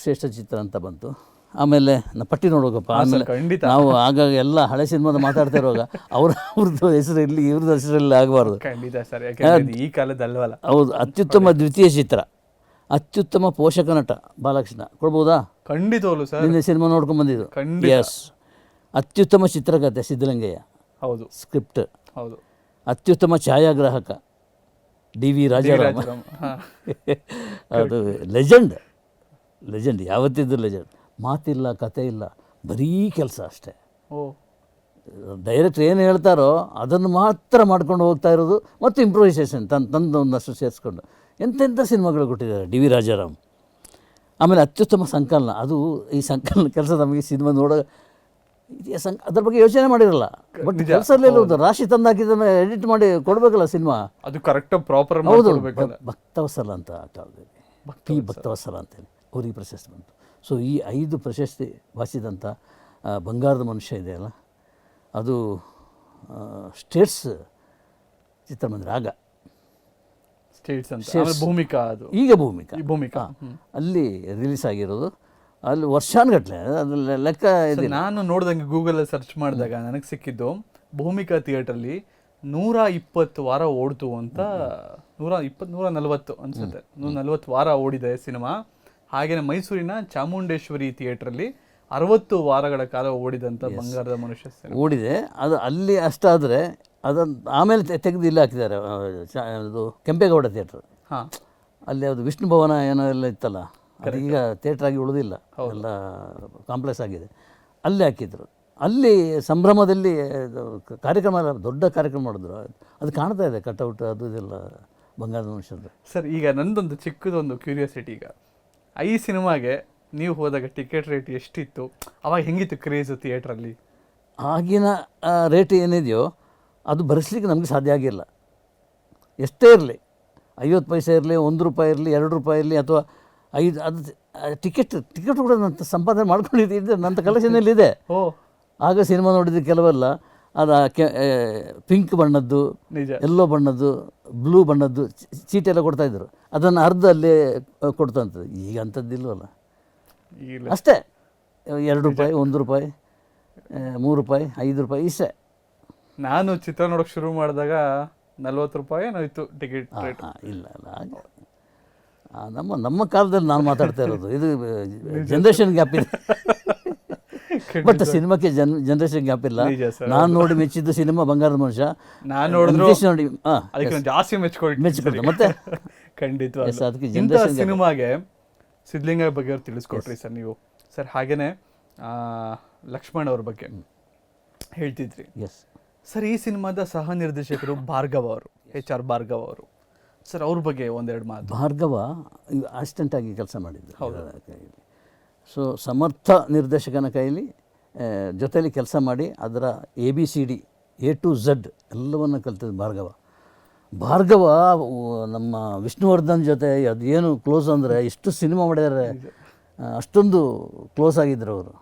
ಶ್ರೇಷ್ಠ ಚಿತ್ರ ಅಂತ ಬಂತು. ಆಮೇಲೆ ನಾ ಪಟ್ಟಿ ನೋಡೋಕಪ್ಪ ಆಮೇಲೆ ಖಂಡಿತ. ನಾವು ಆಗಾಗ ಎಲ್ಲ ಹಳೆ ಸಿನಿಮಾದ ಮಾತಾಡ್ತಾ ಇರುವಾಗ ಅವ್ರ ಅವ್ರದ್ದು ಹೆಸರು ಇಲ್ಲಿ ಇವ್ರದ್ದು ಹೆಸರಲ್ಲಿ ಆಗಬಾರ್ದು. ಖಂಡಿತ ಸರ್. ಯಾಕಂದ್ರೆ ಈ ಕಾಲದಲ್ವಲ್ಲ ಹೌದು ಅತ್ಯುತ್ತಮ ದ್ವಿತೀಯ ಚಿತ್ರ. ಅತ್ಯುತ್ತಮ ಪೋಷಕ ನಟ ಬಾಲಕೃಷ್ಣ. ಕೊಡ್ಬೋದಾ? ಖಂಡಿತ ಸರ್. ನಿನ್ನೆ ಸಿನಿಮಾ ನೋಡ್ಕೊಂಡು ಬಂದಿದ್ದು. ಖಂಡಿತ. ಎಸ್ ಅತ್ಯುತ್ತಮ ಚಿತ್ರಕಥೆ ಸಿದ್ದಲಿಂಗಯ್ಯ ಹೌದು. ಸ್ಕ್ರಿಪ್ಟ್. ಹೌದು. ಅತ್ಯುತ್ತಮ ಛಾಯಾಗ್ರಾಹಕ ಡಿ ವಿ ರಾಜಾರಾಮ್. ಅದು ಲೆಜೆಂಡ್. Legend ಯಾವತ್ತಿದ್ದು legend. ಮಾತಿಲ್ಲ ಕತೆ ಇಲ್ಲ ಬರೀ ಕೆಲಸ ಅಷ್ಟೇ. ಓ. ಡೈರೆಕ್ಟ್ ಏನು ಹೇಳ್ತಾರೋ ಅದನ್ನು ಮಾತ್ರ ಮಾಡ್ಕೊಂಡು ಹೋಗ್ತಾ ಇರೋದು ಮತ್ತು ಇಂಪ್ರೂವೈಸೇಷನ್ ತನ್ನ ತಂದು ಒಂದಷ್ಟು ಸೇರಿಸ್ಕೊಂಡು. ಎಂತೆಂಥ ಸಿನಿಮಾಗಳು ಕೊಟ್ಟಿದ್ದಾರೆ ಡಿ ವಿ ರಾಜಾರಾಮ್. ಆಮೇಲೆ ಅತ್ಯುತ್ತಮ ಸಂಕಲನ ಅದು ಈ ಸಂಕಲನ ಕೆಲಸ ನಮಗೆ ಸಿನಿಮಾ ನೋಡೋ ಅದ್ರ ಬಗ್ಗೆ ಯೋಚನೆ ಮಾಡಿರಲ್ಲ. ಬಟ್ ಕೆಲಸದಲ್ಲಿ ರಾಶಿ ತಂದು ಹಾಕಿದ್ದನ್ನು ಎಡಿಟ್ ಮಾಡಿ ಕೊಡಬೇಕಲ್ಲ ಸಿನಿಮಾ? ಅದು ಕರೆಕ್ಟ್ ಪ್ರಾಪರ್ ಹೌದು. ಭಕ್ತವಸಲ ಅಂತ ಕಾಲದಲ್ಲಿ ಪಿ ಭಕ್ತವತ್ಸಲ ಅಂತೇಳಿ. ಅವ್ರಿಗೆ ಪ್ರಶಸ್ತಿ ಬಂತು. ಸೊ ಈ ಐದು ಪ್ರಶಸ್ತಿ ವಾಸಿದಂಥ ಬಂಗಾರದ ಮನುಷ್ಯ ಇದೆಯಲ್ಲ ಅದು ಸ್ಟೇಟ್ಸ್ ಚಿತ್ರಮಂದಿರ ಆಗ ಸ್ಟೇಟ್ಸ್ ಭೂಮಿಕಾ ಅದು. ಈಗ ಭೂಮಿಕಾ. ಭೂಮಿಕಾ. ಅಲ್ಲಿ ರಿಲೀಸ್ ಆಗಿರೋದು ಅಲ್ಲಿ ವರ್ಷಾನುಗಟ್ಲೆ ಅದು ಲೆಕ್ಕ ಇದೆ. ನಾನು ನೋಡ್ದಂಗೆ ಗೂಗಲಲ್ಲಿ ಸರ್ಚ್ ಮಾಡಿದಾಗ ನನಗೆ ಸಿಕ್ಕಿದ್ದು ಭೂಮಿಕಾ ಥಿಯೇಟ್ರಲ್ಲಿ ನೂರ ಇಪ್ಪತ್ತು ವಾರ ಓಡ್ತು ಅಂತ ನೂರ ಇಪ್ಪತ್ತು ನೂರ ನಲವತ್ತು ಅನ್ಸುತ್ತೆ. ನೂರ ನಲವತ್ತು ವಾರ ಓಡಿದೆ ಸಿನಿಮಾ. ಹಾಗೆಯೇ ಮೈಸೂರಿನ ಚಾಮುಂಡೇಶ್ವರಿ ಥಿಯೇಟ್ರಲ್ಲಿ ಅರವತ್ತು ವಾರಗಳ ಕಾಲ ಓಡಿದಂಥ ಬಂಗಾರದ ಮನುಷ್ಯ ಓಡಿದೆ. ಅದು ಅಲ್ಲಿ ಅಷ್ಟಾದರೆ ಅದನ್ನು ಆಮೇಲೆ ತೆಗೆದು ಇಲ್ಲಿ ಹಾಕಿದ್ದಾರೆ ಅದು ಕೆಂಪೇಗೌಡ ಥಿಯೇಟ್ರ್ ಹಾಂ. ಅಲ್ಲಿ ಅದು ವಿಷ್ಣು ಭವನ ಏನೋ ಎಲ್ಲ ಇತ್ತಲ್ಲ? ಈಗ ಥಿಯೇಟ್ರ್ ಆಗಿ ಉಳಿದಿಲ್ಲ. ಎಲ್ಲ ಕಾಂಪ್ಲೆಕ್ಸ್ ಆಗಿದೆ. ಅಲ್ಲಿ ಹಾಕಿದ್ರು. ಅಲ್ಲಿ ಸಂಭ್ರಮದಲ್ಲಿ ಕಾರ್ಯಕ್ರಮ ದೊಡ್ಡ ಕಾರ್ಯಕ್ರಮ ಮಾಡಿದ್ರು. ಅದು ಕಾಣ್ತಾ ಇದೆ ಕಟೌಟ್ ಅದು ಇದೆಲ್ಲ ಬಂಗಾರದ ಮನುಷ್ಯರು ಸರ್ ಈಗ ನಂದೊಂದು ಚಿಕ್ಕದೊಂದು ಕ್ಯೂರಿಯಾಸಿಟಿ ಈಗ. ಈ ಸಿನಿಮಾಗೆ ನೀವು ಹೋದಾಗ ಟಿಕೆಟ್ ರೇಟ್ ಎಷ್ಟಿತ್ತು? ಅವಾಗ ಹೆಂಗಿತ್ತು ಕ್ರೇಜು ಥಿಯೇಟ್ರಲ್ಲಿ ಆಗಿನ ರೇಟ್ ಏನಿದೆಯೋ ಅದು ಭರಿಸ್ಲಿಕ್ಕೆ ನಮಗೆ ಸಾಧ್ಯ ಆಗಿಲ್ಲ. ಎಷ್ಟೇ ಇರಲಿ ಐವತ್ತು ಪೈಸೆ ಇರಲಿ ಒಂದು ರೂಪಾಯಿ ಇರಲಿ ಎರಡು ರೂಪಾಯಿ ಇರಲಿ ಅಥವಾ ಐದು ಅದು ಟಿಕೆಟ್ ಟಿಕೆಟ್ ಕೂಡ ನನ್ನ ಸಂಪಾದನೆ ಮಾಡ್ಕೊಂಡಿದ್ದೆ ನನ್ನ ಕಲೆಕ್ಷನಲ್ಲಿ ಇದೆ. ಓ. ಆಗ ಸಿನಿಮಾ ನೋಡಿದ್ದು ಕೆಲವೆಲ್ಲ ಅದು ಕೆ ಪಿಂಕ್ ಬಣ್ಣದ್ದು ಎಲ್ಲೋ ಬಣ್ಣದ್ದು ಬ್ಲೂ ಬಣ್ಣದ್ದು ಚೀ- ಚೀಟಿ ಎಲ್ಲ ಕೊಡ್ತಾ ಇದ್ರು. ಅದನ್ನು ಅರ್ಧ ಅಲ್ಲಿ ಕೊಡ್ತಂಥದ್ದು ಈಗ ಅಂಥದ್ದಿಲ್ವಲ್ಲ ಅಷ್ಟೇ. ಎರಡು ರೂಪಾಯಿ ಒಂದು ರೂಪಾಯಿ ಮೂರು ರೂಪಾಯಿ ಐದು ರೂಪಾಯಿ ಇಷ್ಟೇ. ನಾನು ಚಿತ್ರ ನೋಡೋಕೆ ಶುರು ಮಾಡಿದಾಗ ನಲ್ವತ್ತು ರೂಪಾಯಿ ಏನೋ ಇತ್ತು ಟಿಕೆಟ್ ಇಲ್ಲ ಇಲ್ಲ ನಮ್ಮ ನಮ್ಮ ಕಾಲದಲ್ಲಿ ನಾನು ಮಾತಾಡ್ತಾ ಇರೋದು. ಇದು (laughs) ಜನ್ರೇಷನ್ ಗ್ಯಾಪ್ ಇದೆ. ಬಟ್ ಸಿನಿಮಾಕ್ಕೆ ಜನ್ ಜನ್ರೇಷನ್ ಗ್ಯಾಪ್ ಇಲ್ಲ. ನಾನು ನೋಡಿ ಮೆಚ್ಚಿದ್ದು ಸಿನಿಮಾ ಬಂಗಾರದ ಮನುಷ್ಯ. ನಾನು ನೋಡಿ ಅದಕ್ಕೆ ಜಾಸ್ತಿ ಮೆಚ್ಕೊಳ್ತೀನಿ ಮೆಚ್ಚಿಕೊಳ್ತೆ ಮತ್ತೆ? (laughs) ಖಂಡಿತ ಅದಕ್ಕೆ ಜನ್ರೇಷನ್ ಸಿನಿಮಾಗೆ ಸಿದ್ಲಿಂಗ ಬಗ್ಗೆ ಅವ್ರು ತಿಳಿಸ್ಕೊಟ್ರಿ ಸರ್ ನೀವು. ಸರ್ ಹಾಗೇನೆ ಆ, ಲಕ್ಷ್ಮಣ್ ಅವ್ರ ಬಗ್ಗೆ ಹೇಳ್ತಿದ್ರಿ. ಎಸ್ ಸರ್ ಈ ಸಿನಿಮಾದ ಸಹ ನಿರ್ದೇಶಕರು ಭಾರ್ಗವ್ ಅವರು ಎಚ್ ಆರ್ ಭಾರ್ಗವ ಅವರು. ಸರ್ ಅವ್ರ ಬಗ್ಗೆ ಒಂದೆರಡು ಮಾತು. ಭಾರ್ಗವ ಅಸಿಸ್ಟೆಂಟ್ ಆಗಿ ಕೆಲಸ ಮಾಡಿದ್ದು ಸೊ ಸಮರ್ಥ ನಿರ್ದೇಶಕನ ಕೈಯಲ್ಲಿ ಜೊತೆಯಲ್ಲಿ ಕೆಲಸ ಮಾಡಿ ಅದರ A B C D A to Z ಎಲ್ಲವನ್ನು ಕಲ್ತಿದ್ದು ಭಾರ್ಗವ. ಭಾರ್ಗವ ನಮ್ಮ ವಿಷ್ಣುವರ್ಧನ್ ಜೊತೆ ಅದೇನು ಕ್ಲೋಸ್ ಅಂದರೆ ಎಷ್ಟು ಸಿನಿಮಾ ಮಾಡಿದ್ದಾರೆ ಅಷ್ಟೊಂದು ಕ್ಲೋಸ್ ಆಗಿದ್ದರು ಅವರು.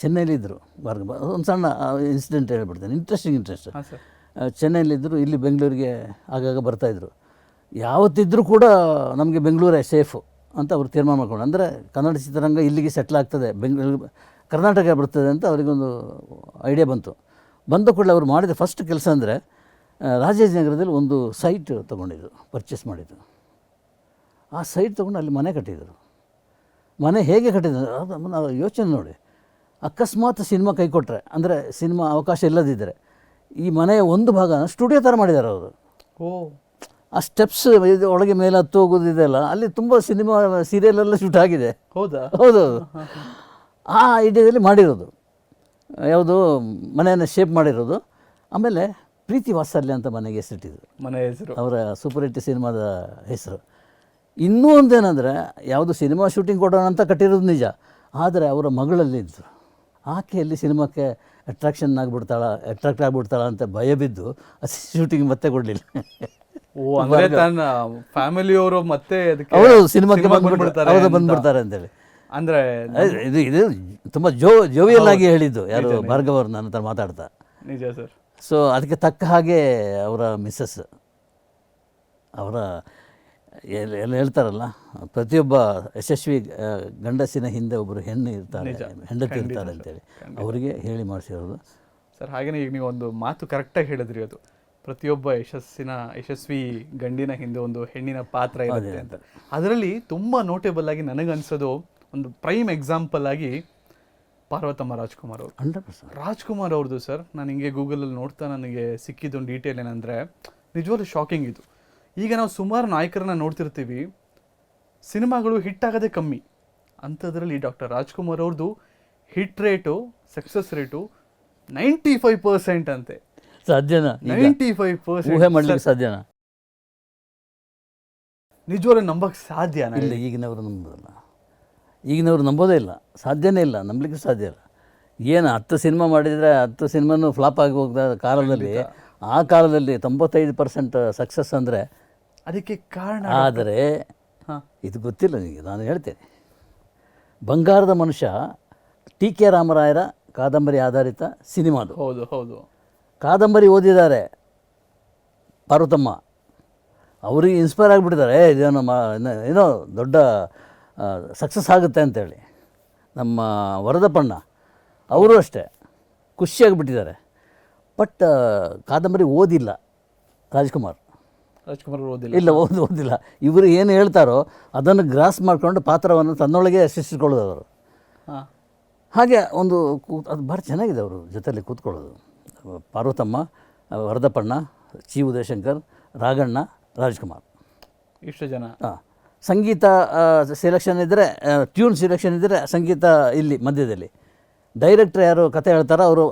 ಚೆನ್ನೈಲಿದ್ದರು ಭಾರ್ಗವ. ಒಂದು ಸಣ್ಣ ಇನ್ಸಿಡೆಂಟ್ ಹೇಳ್ಬಿಡ್ತೇನೆ. ಇಂಟ್ರೆಸ್ಟಿಂಗ್ ಇಂಟ್ರೆಸ್ಟ್ ಚೆನ್ನೈಲಿದ್ದರು ಇಲ್ಲಿ ಬೆಂಗಳೂರಿಗೆ ಆಗಾಗ ಬರ್ತಾಯಿದ್ರು ಯಾವತ್ತಿದ್ದರೂ ಕೂಡ ನಮಗೆ ಬೆಂಗಳೂರೇ ಸೇಫು ಅಂತ ಅವರು ತೀರ್ಮಾನ ಮಾಡ್ಕೊಂಡು ಅಂದರೆ ಕನ್ನಡ ಚಿತ್ರರಂಗ ಇಲ್ಲಿಗೆ ಸೆಟ್ಲ್ ಆಗ್ತದೆ. ಬೆಂಗಳೂರು, ಕರ್ನಾಟಕ ಬರ್ತದೆ ಅಂತ ಅವರಿಗೊಂದು ಐಡಿಯಾ ಬಂತು. ಬಂದ ಕೂಡಲೇ ಅವರು ಮಾಡಿದ ಫಸ್ಟ್ ಕೆಲಸ ಅಂದರೆ ರಾಜಾಜಿನಗರದಲ್ಲಿ ಒಂದು ಸೈಟ್ ತೊಗೊಂಡಿದ್ರು ಪರ್ಚೇಸ್ ಮಾಡಿದ್ರು ಆ ಸೈಟ್ ತೊಗೊಂಡು ಅಲ್ಲಿ ಮನೆ ಕಟ್ಟಿದರು. ಮನೆ ಹೇಗೆ ಕಟ್ಟಿದ್ರು? ಅದು ಯೋಚನೆ ನೋಡಿ. ಅಕಸ್ಮಾತ್ ಸಿನಿಮಾ ಕೈ ಕೊಟ್ಟರೆ ಅಂದರೆ ಸಿನಿಮಾ ಅವಕಾಶ ಇಲ್ಲದಿದ್ದರೆ ಈ ಮನೆಯ ಒಂದು ಭಾಗ ಸ್ಟುಡಿಯೋ ಥರ ಮಾಡಿದ್ದಾರೆ ಅವರು. ಓ. ಆ ಸ್ಟೆಪ್ಸ್ ಇದು ಒಳಗೆ ಮೇಲೆ ಹತ್ತು ಹೋಗೋದು ಇದೆಲ್ಲ ಅಲ್ಲಿ ತುಂಬ ಸಿನಿಮಾ ಸೀರಿಯಲ್ ಎಲ್ಲ ಶೂಟ್ ಆಗಿದೆ. ಹೌದಾ? ಹೌದು ಆ ಐಡಿಯಾದಲ್ಲಿ ಮಾಡಿರೋದು. ಯಾವುದು ಮನೆಯನ್ನು ಶೇಪ್ ಮಾಡಿರೋದು. ಆಮೇಲೆ ಪ್ರೀತಿ ವಾತ್ಸಲ್ಯ ಅಂತ ಮನೆಗೆ ಹೆಸರಿಟ್ಟಿದ್ರು. ಮನೆ ಹೆಸರು. ಅವರ ಸೂಪರ್ ಹಿಟ್ ಸಿನಿಮಾದ ಹೆಸರು. ಇನ್ನೂ ಒಂದೇನೆಂದರೆ ಯಾವುದು ಸಿನಿಮಾ ಶೂಟಿಂಗ್ ಕೊಡೋಣ ಅಂತ ಕಟ್ಟಿರೋದು ನಿಜ ಆದರೆ ಅವರ ಮಗಳಲ್ಲಿ ಇದ್ದರು ಆಕೆಯಲ್ಲಿ ಸಿನಿಮಾಕ್ಕೆ ಅಟ್ರಾಕ್ಷನ್ ಆಗಿಬಿಡ್ತಾಳ ಅಟ್ರಾಕ್ಟ್ ಆಗಿಬಿಡ್ತಾಳ ಅಂತ ಭಯ ಬಿದ್ದು ಶೂಟಿಂಗ್ ಮತ್ತೆ ಕೊಡಲಿಲ್ಲ. ತನ್ನ ಫ್ಯಾಮಿಲಿಯವರು ಮತ್ತೆ ಅವರು ಸಿನಿಮಾಕ್ಕೆ ಬಂದ್ಬಿಡ್ತಾರೆ. ಬಂದ್ಬಿಡ್ತಾರೆ ಅಂತೇಳಿ. ಅಂದ್ರೆ ಇದು ಇದು ತುಂಬ ಜೋ ಜೋವಿಯಲ್ ಆಗಿ ಹೇಳಿದ್ದು ಯಾರು ಭಾರ್ಗವ್ ಅವರು ನನ್ನ ಹತ್ರ ಮಾತಾಡ್ತಾ. ನಿಜ ಸರ್. ಸೊ ಅದಕ್ಕೆ ತಕ್ಕ ಹಾಗೆ ಅವರ ಮಿಸ್ಸಸ್ ಅವರ ಎಲ್ಲ ಎಲ್ಲ ಹೇಳ್ತಾರಲ್ಲ ಪ್ರತಿಯೊಬ್ಬ ಯಶಸ್ವಿ ಗಂಡಸಿನ ಹಿಂದೆ ಒಬ್ಬರು ಹೆಣ್ಣು ಇರ್ತಾರೆ ಹೆಂಡತಿ ಇರ್ತಾರೆ ಅಂತೇಳಿ. ಅವರಿಗೆ ಹೇಳಿ ಮಾಡಿಸಿರೋದು. ಸರ್ ಹಾಗೆಯೇ ಈಗ ನೀವು ಒಂದು ಮಾತು ಕರೆಕ್ಟಾಗಿ ಹೇಳಿದ್ರಿ ಅದು. ಪ್ರತಿಯೊಬ್ಬ ಯಶಸ್ಸಿನ ಯಶಸ್ವಿ ಗಂಡಿನ ಹಿಂದೆ ಒಂದು ಹೆಣ್ಣಿನ ಪಾತ್ರ ಇರುತ್ತೆ ಅಂತ. ಅದರಲ್ಲಿ ತುಂಬ ನೋಟೇಬಲ್ ಆಗಿ ನನಗನ್ಸೋದು ಒಂದು ಪ್ರೈಮ್ ಎಕ್ಸಾಂಪಲ್ ಆಗಿ ಪಾರ್ವತಮ್ಮ ರಾಜ್ಕುಮಾರ್ ಅವರು. Hundred percent. ರಾಜ್ಕುಮಾರ್ ಅವ್ರದ್ದು ಸರ್ ನಾನು ಹಿಂಗೆ ಗೂಗಲಲ್ಲಿ ನೋಡ್ತಾ ನನಗೆ ಸಿಕ್ಕಿದ್ದೊಂದು ಡೀಟೇಲ್ ಏನಂದರೆ ನಿಜವಾಗ್ಲೂ ಶಾಕಿಂಗ್ ಇದು. ಈಗ ನಾವು ಸುಮಾರು ನಾಯಕರನ್ನ ನೋಡ್ತಿರ್ತೀವಿ. ಸಿನಿಮಾಗಳು ಹಿಟ್ ಆಗೋದೇ ಕಮ್ಮಿ. ಅಂಥದ್ರಲ್ಲಿ ಡಾಕ್ಟರ್ ರಾಜ್ಕುಮಾರ್ ಅವ್ರದ್ದು hit rate success rate ninety five percent ಅಂತೆ. ಸಾಧ್ಯನಾ? ನೈಂಟಿ ಫೈವ್ ಊಹೆ ಪರ್ಸೆಂಟ್ ಮಾಡ್ಲಿಕ್ಕೆ ಸಾಧ್ಯನಾ? ನಿಜವಾಗ್ಲೂ ನಂಬಕ್ ಸಾಧ್ಯ ಇಲ್ಲ ಈಗಿನವರು ನಂಬೋದಲ್ಲ ಈಗಿನವರು ನಂಬೋದೇ ಇಲ್ಲ. ಸಾಧ್ಯನೇ ಇಲ್ಲ ನಂಬಲಿಕ್ಕೆ ಸಾಧ್ಯ ಇಲ್ಲ. ಏನು ಹತ್ತು ಸಿನಿಮಾ ಮಾಡಿದರೆ ಹತ್ತು ಸಿನಿಮಾನು ಫ್ಲಾಪ್ ಆಗಿ ಹೋಗ್ದ ಕಾಲದಲ್ಲಿ ಆ ಕಾಲದಲ್ಲಿ ತೊಂಬತ್ತೈದು ಪರ್ಸೆಂಟ್ ಸಕ್ಸಸ್ ಅಂದರೆ ಅದಕ್ಕೆ ಕಾರಣ ಆದರೆ ಹಾ. ಇದು ಗೊತ್ತಿಲ್ಲ ನಿಮಗೆ ನಾನು ಹೇಳ್ತೇನೆ. ಬಂಗಾರದ ಮನುಷ್ಯ ಟಿ ಕೆ ರಾಮರಾಯರ ಕಾದಂಬರಿ ಆಧಾರಿತ ಸಿನಿಮಾದು ಹೌದು ಹೌದು. ಕಾದಂಬರಿ ಓದಿದ್ದಾರೆ ಪಾರ್ವತಮ್ಮ. ಅವರಿಗೆ ಇನ್ಸ್ಪೈರ್ ಆಗಿಬಿಟ್ಟಿದ್ದಾರೆ ಇದೇನೋ ಮಾ ಏನೋ ದೊಡ್ಡ ಸಕ್ಸಸ್ ಆಗುತ್ತೆ ಅಂತೇಳಿ. ನಮ್ಮ ವರದಪ್ಪಣ್ಣ ಅವರು ಅಷ್ಟೇ ಖುಷಿಯಾಗಿಬಿಟ್ಟಿದ್ದಾರೆ. ಬಟ್ ಕಾದಂಬರಿ ಓದಿಲ್ಲ ರಾಜ್ಕುಮಾರ್. ರಾಜ್ಕುಮಾರ್ ಓದಿಲ್ಲ. ಇಲ್ಲ ಓದು ಓದಿಲ್ಲ. ಇವರು ಏನು ಹೇಳ್ತಾರೋ ಅದನ್ನು ಗ್ರಾಸ್ ಮಾಡಿಕೊಂಡು ಪಾತ್ರವನ್ನು ತನ್ನೊಳಗೆ ಸೃಷ್ಟಿಸ್ಕೊಳ್ಳೋದು ಅವರು. ಹಾ. ಹಾಗೆ ಒಂದು ಅದು ಭಾರಿ ಚೆನ್ನಾಗಿದೆ ಅವರು ಜೊತೆಯಲ್ಲಿ ಕೂತ್ಕೊಳ್ಳೋದು. ಪಾರ್ವತಮ್ಮ ವರದಪ್ಪಣ್ಣ ಚಿ ಉದಯಶಂಕರ್ ರಾಘಣ್ಣ ರಾಜ್ಕುಮಾರ್. ಇಷ್ಟು ಜನ. ಹಾಂ. ಸಂಗೀತ ಸೆಲೆಕ್ಷನ್ ಇದ್ದರೆ ಟ್ಯೂನ್ ಸೆಲೆಕ್ಷನ್ ಇದ್ದರೆ ಸಂಗೀತ ಇಲ್ಲಿ ಮಧ್ಯದಲ್ಲಿ. ಡೈರೆಕ್ಟ್ರ್ ಯಾರು ಕತೆ ಹೇಳ್ತಾರೋ ಅವರು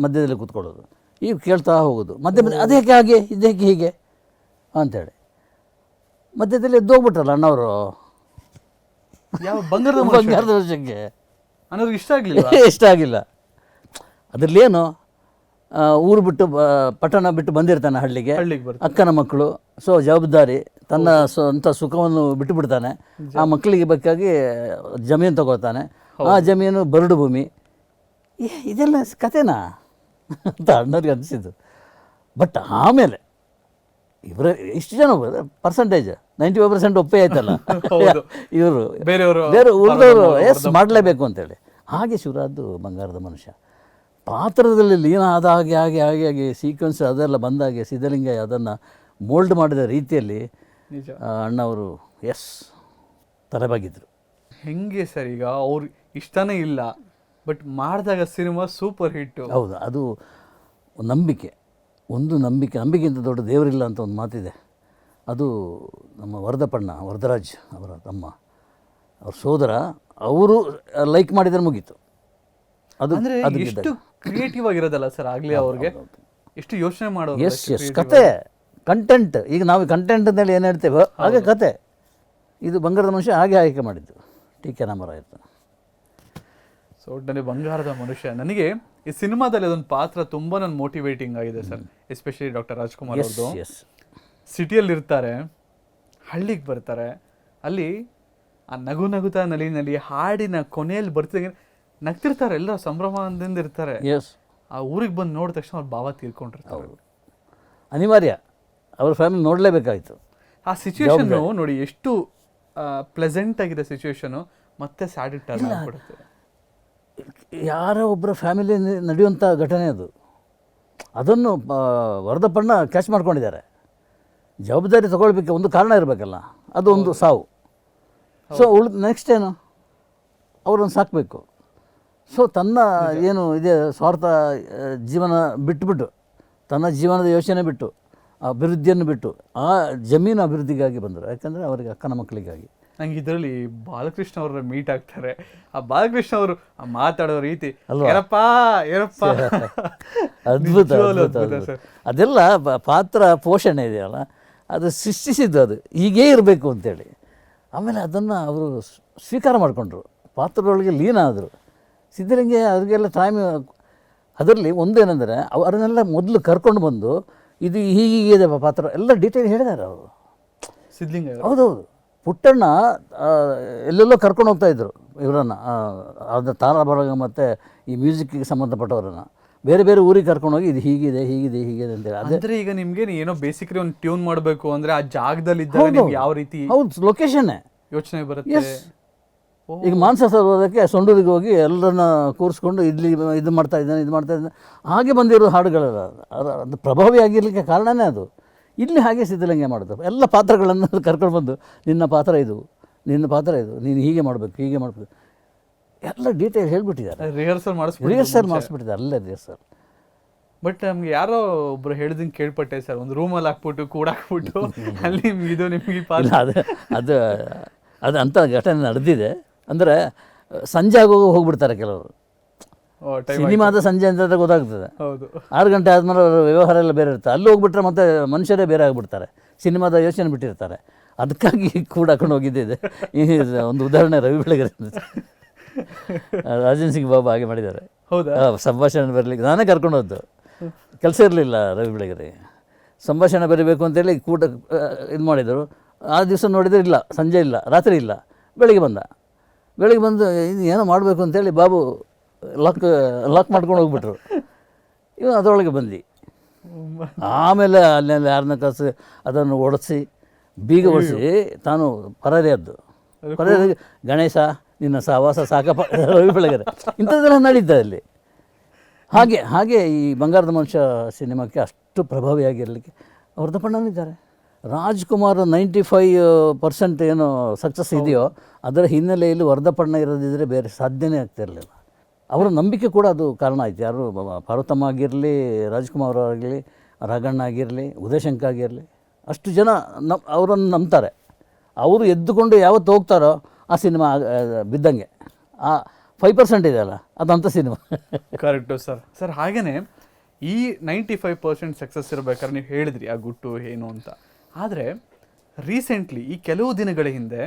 ಮಧ್ಯದಲ್ಲಿ ಕೂತ್ಕೊಳ್ಳೋದು. ಈಗ ಕೇಳ್ತಾ ಹೋಗೋದು. ಮಧ್ಯ ಮಧ್ಯ ಅದೇಕೆ ಹಾಗೆ? ಇದೇಕೆ ಹೀಗೆ? ಅಂತೇಳಿ. ಮಧ್ಯದಲ್ಲಿ ಎದ್ದೋಗ್ಬಿಟ್ರಲ್ಲ ಅಣ್ಣವರು? ಯಾವ ಬಂಗಾರದ ಬಂಗಾರದ ವರ್ಷಕ್ಕೆ ಅನ್ನೋದು ಇಷ್ಟ ಆಗಲಿಲ್ಲ (laughs) ಇಷ್ಟ ಆಗಿಲ್ಲ. ಅದರಲ್ಲೇನು ಊರು ಬಿಟ್ಟು ಬ- ಪಟ್ಟಣ ಬಿಟ್ಟು ಬಂದಿರ್ತಾನೆ ಹಳ್ಳಿಗೆ. ಅಕ್ಕನ ಮಕ್ಕಳು ಸೊ ಜವಾಬ್ದಾರಿ ತನ್ನ ಸ್ವಂತ ಸುಖವನ್ನು ಬಿಟ್ಟು ಬಿಡ್ತಾನೆ ಆ ಮಕ್ಕಳಿಗೆ ಬೇಕಾಗಿ ಜಮೀನು ತಗೋತಾನೆ ಆ ಜಮೀನು ಬರಡು ಭೂಮಿ. ಇದೆಲ್ಲ ಕಥೆನಾ? (laughs) ಅಂತ ಅಣ್ಣವ್ರಿಗೆ ಅನಿಸಿದ್ದು. ಬಟ್ ಆಮೇಲೆ ಇವರ ಇಷ್ಟು ಜನ ಪರ್ಸೆಂಟೇಜ್ ನೈಂಟಿ ಫೈವ್ ಪರ್ಸೆಂಟ್ ಒಪ್ಪೇ ಆಯ್ತಲ್ಲ. ಇವರು. ಬೇರೆಯವರು ಬೇರೆ ಉಳಿದವರು ಎಸ್ ಮಾಡಲೇಬೇಕು ಅಂತೇಳಿ. ಹಾಗೆ ಶಿವರಾದ್ದು ಬಂಗಾರದ ಮನುಷ್ಯ. ಪಾತ್ರದಲ್ಲಿ ಲೀನ ಆದ ಹಾಗೆ ಹಾಗೆ ಹಾಗೆ ಹಾಗೆ ಸೀಕ್ವೆನ್ಸ್ ಅದೆಲ್ಲ ಬಂದಾಗೆ ಸಿದ್ಧಲಿಂಗ ಅದನ್ನು ಮೋಲ್ಡ್ ಮಾಡಿದ ರೀತಿಯಲ್ಲಿ ಅಣ್ಣವರು ಎಸ್ ತಲೆಬಾಗಿದ್ರು. ಹೆಂಗೆ ಸರ್ ಈಗ ಅವ್ರು ಇಷ್ಟನೇ ಇಲ್ಲ ಬಟ್ ಮಾಡಿದಾಗ ಸಿನಿಮಾ ಸೂಪರ್ ಹಿಟ್ಟು ಹೌದು ಅದು ನಂಬಿಕೆ. ಒಂದು ನಂಬಿಕೆ ನಂಬಿಕೆಗಿಂತ ದೊಡ್ಡ ದೇವರಿಲ್ಲ ಅಂತ ಒಂದು ಮಾತಿದೆ. ಅದು ನಮ್ಮ ವರದಪಣ್ಣ ವರದರಾಜ್ ಅವರ ತಮ್ಮ ಅವ್ರ ಸೋದರ ಅವರು ಲೈಕ್ ಮಾಡಿದರೆ ಮುಗೀತು. ಅದು ಅಂದ್ರೆ ಅದು ಎಷ್ಟು ಕ್ರಿಯೇಟಿವ್ ಆಗಿರೋದಲ್ಲ ಸರ್ ಆಗಲಿ ಅವ್ರಿಗೆ? ಎಷ್ಟು ಯೋಚನೆ ಮಾಡೋದು ಎಸ್ ಎಸ್ ಕತೆ ಕಂಟೆಂಟ್ ಈಗ ನಾವು ಕಂಟೆಂಟ್ ಅಂತೇಳಿ ಏನು ಹೇಳ್ತೇವೋ ಹಾಗೆ ಕತೆ. ಇದು ಬಂಗಾರದ ಮನುಷ್ಯ ಹಾಗೆ ಆಯ್ಕೆ ಮಾಡಿದ್ದು. ಟಿ ಕೆ ರಾಮರಾಯರು ಸೊ ಒಟ್ಟಿನಲ್ಲಿ ಬಂಗಾರದ ಮನುಷ್ಯ. ನನಗೆ ಈ ಸಿನಿಮಾದಲ್ಲಿ ಅದೊಂದು ಪಾತ್ರ ತುಂಬಾ ನನ್ನ ಮೋಟಿವೇಟಿಂಗ್ ಆಗಿದೆ ಸರ್. ಎಸ್ಪೆಷಲಿ ಡಾಕ್ಟರ್ ರಾಜ್ಕುಮಾರ್ ಅವ್ರದ್ದು ಎಸ್ ಸಿಟಿಯಲ್ಲಿ ಇರ್ತಾರೆ ಹಳ್ಳಿಗೆ ಬರ್ತಾರೆ. ಅಲ್ಲಿ ಆ ನಗು ನಗುತ್ತಾ ನಲಿ ನಲಿ ಹಾಡಿನ ಕೊನೆಯಲ್ಲಿ ಬರ್ತಿದಂಗೆ ನಗ್ತಿರ್ತಾರೆ ಎಲ್ಲ ಸಂಭ್ರಮದಿಂದ ಇರ್ತಾರೆ. ಎಸ್ ಆ ಊರಿಗೆ ಬಂದು ನೋಡಿದ ತಕ್ಷಣ ಅವ್ರ ಭಾವ ತೀರ್ಕೊಂಡಿರ್ತಾರೆ. ಅನಿವಾರ್ಯ ಅವ್ರ ಫ್ಯಾಮಿಲಿ ನೋಡಲೇಬೇಕಾಯಿತು. ಆ ಸಿಚುವೇಶನ್ ನೋಡಿ ಎಷ್ಟು ಪ್ಲೆಸೆಂಟ್ ಆಗಿದೆ ಸಿಚುವೇಶನು ಮತ್ತೆ ಸ್ಯಾಡ್ ಆಗ್ಬಿಡುತ್ತೆ ಯಾರೋ ಒಬ್ಬರ ಫ್ಯಾಮಿಲಿ ನಡೆಯುವಂಥ ಘಟನೆ ಅದು. ಅದನ್ನು ವರದಪ್ಪಣ್ಣ ಕ್ಯಾಚ್ ಮಾಡ್ಕೊಂಡಿದ್ದಾರೆ. ಜವಾಬ್ದಾರಿ ತಗೊಳ್ಬೇಕು ಒಂದು ಕಾರಣ ಇರಬೇಕಲ್ಲ ಅದು ಒಂದು ಸಾವು. ಸೊ ಉಳಿದ ನೆಕ್ಸ್ಟ್ ಏನು? ಅವ್ರನ್ನ ಸಾಕಬೇಕು. ಸೊ ತನ್ನ ಏನು ಇದೆ ಸ್ವಾರ್ಥ ಜೀವನ ಬಿಟ್ಟುಬಿಟ್ಟು ತನ್ನ ಜೀವನದ ಯೋಚನೆ ಬಿಟ್ಟು ಅಭಿವೃದ್ಧಿಯನ್ನು ಬಿಟ್ಟು ಆ ಜಮೀನು ಅಭಿವೃದ್ಧಿಗಾಗಿ ಬಂದರು. ಯಾಕಂದರೆ ಅವರಿಗೆ ಅಕ್ಕನ ಮಕ್ಕಳಿಗಾಗಿ. ನಂಗೆ ಇದರಲ್ಲಿ ಬಾಲಕೃಷ್ಣ ಅವರ ಮೀಟ್ ಆಗ್ತಾರೆ. ಆ ಬಾಲಕೃಷ್ಣ ಅವರು ಮಾತಾಡೋ ರೀತಿ? ಏನಪ್ಪ ಏನಪ್ಪ? (laughs) ಅದ್ಭುತ ಅದೆಲ್ಲ ಪಾತ್ರ ಪೋಷಣೆ ಇದೆಯಲ್ಲ ಅದು ಸೃಷ್ಟಿಸಿದ್ದು ಅದು. ಹೀಗೇ ಇರಬೇಕು ಅಂತೇಳಿ. ಆಮೇಲೆ ಅದನ್ನು ಅವರು ಸ್ವೀಕಾರ ಮಾಡಿಕೊಂಡ್ರು. ಪಾತ್ರದೊಳಗೆ ಲೀನ ಆದರು. ಸಿದ್ಧಲಿಂಗೆ ಅವ್ರಿಗೆಲ್ಲ ಟೈಮ್ ಅದರಲ್ಲಿ ಒಂದೇನೆಂದರೆ ಅವರನ್ನೆಲ್ಲ ಮೊದಲು ಕರ್ಕೊಂಡು ಬಂದು ಇದು ಹೀಗಿದೆ ಪಾತ್ರ ಎಲ್ಲ ಡೀಟೇಲ್ ಹೇಳಿದ್ದಾರೆ ಅವರು. ಸಿದ್ಧಲಿಂಗ ಹೌದೌದು. ಪುಟ್ಟಣ್ಣ ಎಲ್ಲೆಲ್ಲೋ ಕರ್ಕೊಂಡು ಹೋಗ್ತಾ ಇದ್ರು ಇವರನ್ನು. ಅದರ ತಾರಾಬರಗ ಮತ್ತು ಈ ಮ್ಯೂಸಿಕ್ಗೆ ಸಂಬಂಧಪಟ್ಟವರನ್ನು. ಬೇರೆ ಬೇರೆ ಊರಿಗೆ ಕರ್ಕೊಂಡು ಹೋಗಿ ಇದು ಹೀಗಿದೆ ಹೀಗಿದೆ ಹೀಗಿದೆ ಅಂತೇಳಿ ಅದೇ ಅಂದ್ರೆ ಈಗ ನಿಮಗೆ ಏನೋ ಬೇಸಿಕ್ಲಿ ಒಂದು ಟ್ಯೂನ್ ಮಾಡಬೇಕು ಅಂದರೆ ಆ ಜಾಗದಲ್ಲಿ ಇದ್ದಾಗ ಯಾವ ರೀತಿ ಹೌದು ಲೊಕೇಶನ್ನೇ ಯೋಚನೆ ಬರುತ್ತೆ? ಈಗ ಮಾನಸ ಸರೋವರಕ್ಕೆ ಸೊಂಡೂರಿಗೆ ಹೋಗಿ ಎಲ್ಲರನ್ನ ಕೂರಿಸ್ಕೊಂಡು ಇಲ್ಲಿ ಇದು ಮಾಡ್ತಾ ಇದ್ದಾನೆ ಇದು ಮಾಡ್ತಾ ಇದ್ದಾನೆ. ಹಾಗೆ ಬಂದಿರೋ ಹಾಡುಗಳೆಲ್ಲ. ಅದು ಅದು ಪ್ರಭಾವಿ ಆಗಿರಲಿಕ್ಕೆ ಕಾರಣನೇ ಅದು. ಇಲ್ಲಿ ಹಾಗೆ ಸಿದ್ಧಲಿಂಗ ಮಾಡೋದು ಎಲ್ಲ ಪಾತ್ರಗಳನ್ನು (laughs) ಕರ್ಕೊಂಡು ಬಂದು ನಿನ್ನ ಪಾತ್ರ ಇದು ನಿನ್ನ ಪಾತ್ರ ಇದು ನೀನು ಹೀಗೆ ಮಾಡಬೇಕು ಹೀಗೆ ಮಾಡಬೇಕು. ಎಲ್ಲ ಡೀಟೇಲ್ ಹೇಳ್ಬಿಟ್ಟಿದ್ದಾರೆ. ರಿಹರ್ಸಲ್ ಮಾಡಿಸ್ ರಿಹರ್ಸಲ್ ಮಾಡಿಸ್ಬಿಟ್ಟಿದ್ದಾರೆ ಅಲ್ಲೇ ರಿಹರ್ಸಲ್ ಬಟ್ ನಮ್ಗೆ ಯಾರೋ ಒಬ್ರು ಹೇಳಿದಂಗೆ ಕೇಳ್ಪಟ್ಟೆ ಸರ್ ಒಂದು ರೂಮಲ್ಲಿ ಹಾಕ್ಬಿಟ್ಟು ಕೂಡಾಕ್ಬಿಟ್ಟು (laughs) ಅಲ್ಲಿ ನಿಮ್ಗೆ ಇದು ನಿಮಗೆ ಪಾತ್ರ. ಅದು ಅದು ಅದು ಅಂಥ ಘಟನೆ ನಡೆದಿದೆ. ಅಂದರೆ ಸಂಜೆ ಆಗೋಗಿ ಹೋಗ್ಬಿಡ್ತಾರೆ ಕೆಲವರು. ಸಿನಿಮಾದ ಸಂಜೆ ಅಂತ ಗೊತ್ತಾಗ್ತದೆ. ಹೌದು. ಆರು ಗಂಟೆ ಆದಮೇಲೆ ಅವರ ವ್ಯವಹಾರ ಎಲ್ಲ ಬೇರೆ ಇರ್ತದೆ ಅಲ್ಲಿ ಹೋಗ್ಬಿಟ್ರೆ ಮತ್ತೆ ಮನುಷ್ಯರೇ ಬೇರೆ ಆಗಿಬಿಡ್ತಾರೆ. ಸಿನಿಮಾದ ಯೋಚನೆ ಬಿಟ್ಟಿರ್ತಾರೆ. ಅದಕ್ಕಾಗಿ ಕೂಡ ಹಾಕೊಂಡು ಹೋಗಿದ್ದಿದೆ ಈ ಒಂದು ಉದಾಹರಣೆ ರವಿ ಬೆಳಗೆರೆ ರಾಜನ್ ಸಿಂಗ್ ಬಾಬಾ ಹಾಗೆ ಮಾಡಿದ್ದಾರೆ. ಹೌದಾ? ಸಂಭಾಷಣೆ ಬರಲಿಕ್ಕೆ ನಾನೇ ಕರ್ಕೊಂಡು ಹೋದ್ದು. ಕೆಲಸ ಇರಲಿಲ್ಲ ರವಿ ಬೆಳಗೆರೆ ಸಂಭಾಷಣೆ ಬರೀಬೇಕು ಅಂತೇಳಿ ಕೂಟ ಇದು ಮಾಡಿದರು. ಆ ದಿವಸ ನೋಡಿದರೆ ಇಲ್ಲ ಸಂಜೆ ಇಲ್ಲ ರಾತ್ರಿ ಇಲ್ಲ. ಬೆಳಿಗ್ಗೆ ಬಂದ. ಬೆಳಿಗ್ಗೆ ಬಂದು ಇದು ಏನೋ ಮಾಡಬೇಕು ಅಂತೇಳಿ ಬಾಬು ಲಾಕ್ ಲಾಕ್ ಮಾಡ್ಕೊಂಡು ಹೋಗ್ಬಿಟ್ರು. ಇವ ಅದರೊಳಗೆ ಬಂದು ಆಮೇಲೆ ಅಲ್ಲೆಲ್ಲ ಯಾರನ್ನ ಕಸ ಅದನ್ನು ಓಡಿಸಿ ಬೀಗ ಒಡಿಸಿ ತಾನು ಪರಾರಿಯದ್ದು ಪರಾರಿ ಗಣೇಶ ನಿನ್ನ ಸಹವಾಸ ಸಾಕಪ್ಪ. (laughs) ರವಿ ಬೆಳಗರೆ ಇಂಥದ್ದೆಲ್ಲ ನಡೀತದೆ ಅಲ್ಲಿ ಹಾಗೆ ಹಾಗೆ ಈ ಬಂಗಾರದ ಮನುಷ್ಯ ಸಿನಿಮಾಕ್ಕೆ ಅಷ್ಟು ಪ್ರಭಾವಿಯಾಗಿರಲಿಕ್ಕೆ ವರ್ಧಪಣ್ಣನಿದ್ದಾರೆ ರಾಜ್ಕುಮಾರ್ ನೈಂಟಿ ಫೈವ್ ಪರ್ಸೆಂಟ್ ಏನು ಸಕ್ಸಸ್ ಇದೆಯೋ ಅದರ ಹಿನ್ನೆಲೆಯಲ್ಲಿ ವರ್ಧಪಣ್ಣ ಇರೋದಿದ್ರೆ ಬೇರೆ ಸಾಧ್ಯನೇ ಆಗ್ತಿರಲಿಲ್ಲ. ಅವರ ನಂಬಿಕೆ ಕೂಡ ಅದು ಕಾರಣ ಆಯ್ತು. ಯಾರು ಪಾರ್ವತಮ್ಮ ಆಗಿರಲಿ, ರಾಜ್ಕುಮಾರ್ ಆಗಿರಲಿ, ರಾಘಣ್ಣ ಆಗಿರಲಿ, ಉದಯಶಂಕರ್ ಆಗಿರಲಿ, ಅಷ್ಟು ಜನ ನಮ್, ಅವರನ್ನು ನಂಬ್ತಾರೆ. ಅವರು ಎದ್ದುಕೊಂಡು ಯಾವತ್ತು ಹೋಗ್ತಾರೋ ಆ ಸಿನಿಮಾ ಬಿದ್ದಂಗೆ. ಆ ಫೈವ್ ಪರ್ಸೆಂಟ್ ಇದೆಯಲ್ಲ ಅದಂಥ ಸಿನಿಮಾ. (laughs) Correct sir. ಸರ್ ಹಾಗೆಯೇ ಈ ನೈಂಟಿ ಫೈವ್ ಪರ್ಸೆಂಟ್ ಸಕ್ಸಸ್ ಇರಬೇಕಾದ್ರೆ ನೀವು ಹೇಳಿದ್ರಿ, ಆ ಗುಟ್ಟು, ಏನು ಅಂತ. ಆದರೆ ರೀಸೆಂಟ್ಲಿ ಈ ಕೆಲವು ದಿನಗಳ ಹಿಂದೆ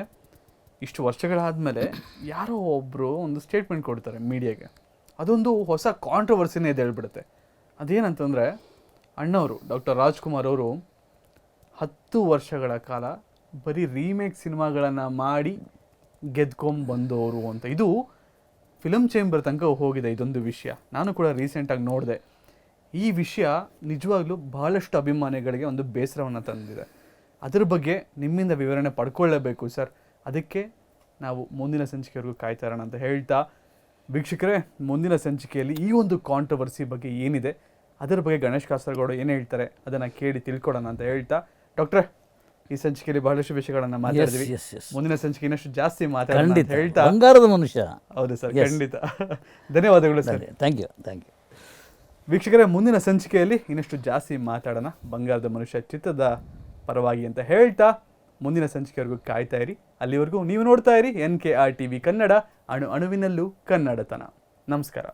ಇಷ್ಟು ವರ್ಷಗಳಾದಮೇಲೆ ಯಾರೋ ಒಬ್ಬರು ಒಂದು ಸ್ಟೇಟ್ಮೆಂಟ್ ಕೊಡ್ತಾರೆ ಮೀಡಿಯಾಗೆ ಅದೊಂದು ಹೊಸ ಕಾಂಟ್ರವರ್ಸಿನೇ ಇದು ಹೇಳ್ಬಿಡುತ್ತೆ. ಅದೇನಂತಂದರೆ, ಅಣ್ಣವರು ಡಾಕ್ಟರ್ ರಾಜ್ಕುಮಾರ್ ಅವರು ಹತ್ತು ವರ್ಷಗಳ ಕಾಲ ಬರೀ ರೀಮೇಕ್ ಸಿನಿಮಾಗಳನ್ನು ಮಾಡಿ ಗೆದ್ಕೊಂಬಂದವರು ಅಂತ. ಇದು ಫಿಲಮ್ ಚೇಂಬರ್ ತನಕ ಹೋಗಿದೆ ಇದೊಂದು ವಿಷಯ. ನಾನು ಕೂಡ ರೀಸೆಂಟಾಗಿ ನೋಡಿದೆ. ಈ ವಿಷಯ ನಿಜವಾಗ್ಲೂ ಬಹಳಷ್ಟು ಅಭಿಮಾನಿಗಳಿಗೆ ಒಂದು ಬೇಸರವನ್ನು ತಂದಿದೆ. ಅದ್ರ ಬಗ್ಗೆ ನಿಮ್ಮಿಂದ ವಿವರಣೆ ಪಡ್ಕೊಳ್ಳೇಬೇಕು ಸರ್. ಅದಕ್ಕೆ ನಾವು ಮುಂದಿನ ಸಂಚಿಕೆವರೆಗೂ ಕಾಯ್ತಾ ಇರೋಣ ಅಂತ ಹೇಳ್ತಾ ವೀಕ್ಷಕರೇ ಮುಂದಿನ ಸಂಚಿಕೆಯಲ್ಲಿ ಈ ಒಂದು ಕಾಂಟ್ರವರ್ಸಿ ಬಗ್ಗೆ ಏನಿದೆ ಅದರ ಬಗ್ಗೆ ಗಣೇಶ್ ಕಾಸರಗೌಡ ಏನು ಹೇಳ್ತಾರೆ ಅದನ್ನು ಕೇಳಿ ತಿಳ್ಕೊಡೋಣ ಅಂತ ಹೇಳ್ತಾ ಡಾಕ್ಟ್ರೆ ಈ ಸಂಚಿಕೆಯಲ್ಲಿ ಬಹಳಷ್ಟು ವಿಷಯಗಳನ್ನು ಮಾತಾಡಿದ್ವಿ. ಮುಂದಿನ ಸಂಚಿಕೆ ಇನ್ನಷ್ಟು ಜಾಸ್ತಿ ಮಾತಾಡಿ ಹೇಳ್ತಾ. ಬಂಗಾರದ ಮನುಷ್ಯ. ಹೌದು ಸರ್. ಖಂಡಿತ. ಧನ್ಯವಾದಗಳು sir. Thank you thank you ವೀಕ್ಷಕರೇ ಮುಂದಿನ ಸಂಚಿಕೆಯಲ್ಲಿ ಇನ್ನಷ್ಟು ಜಾಸ್ತಿ ಮಾತಾಡೋಣ. ಬಂಗಾರದ ಮನುಷ್ಯ ಚಿತ್ರದ ಪರವಾಗಿ ಅಂತ ಹೇಳ್ತಾ ಮುಂದಿನ ಸಂಚಿಕೆವರೆಗೂ ಕಾಯ್ತಾ ಇರಿ. ಅಲ್ಲಿವರೆಗೂ ನೀವು ನೋಡ್ತಾ ಇರಿ N K R T V Kannada ಅಣು ಅಣುವಿನಲ್ಲೂ ಕನ್ನಡತನ. ನಮಸ್ಕಾರ.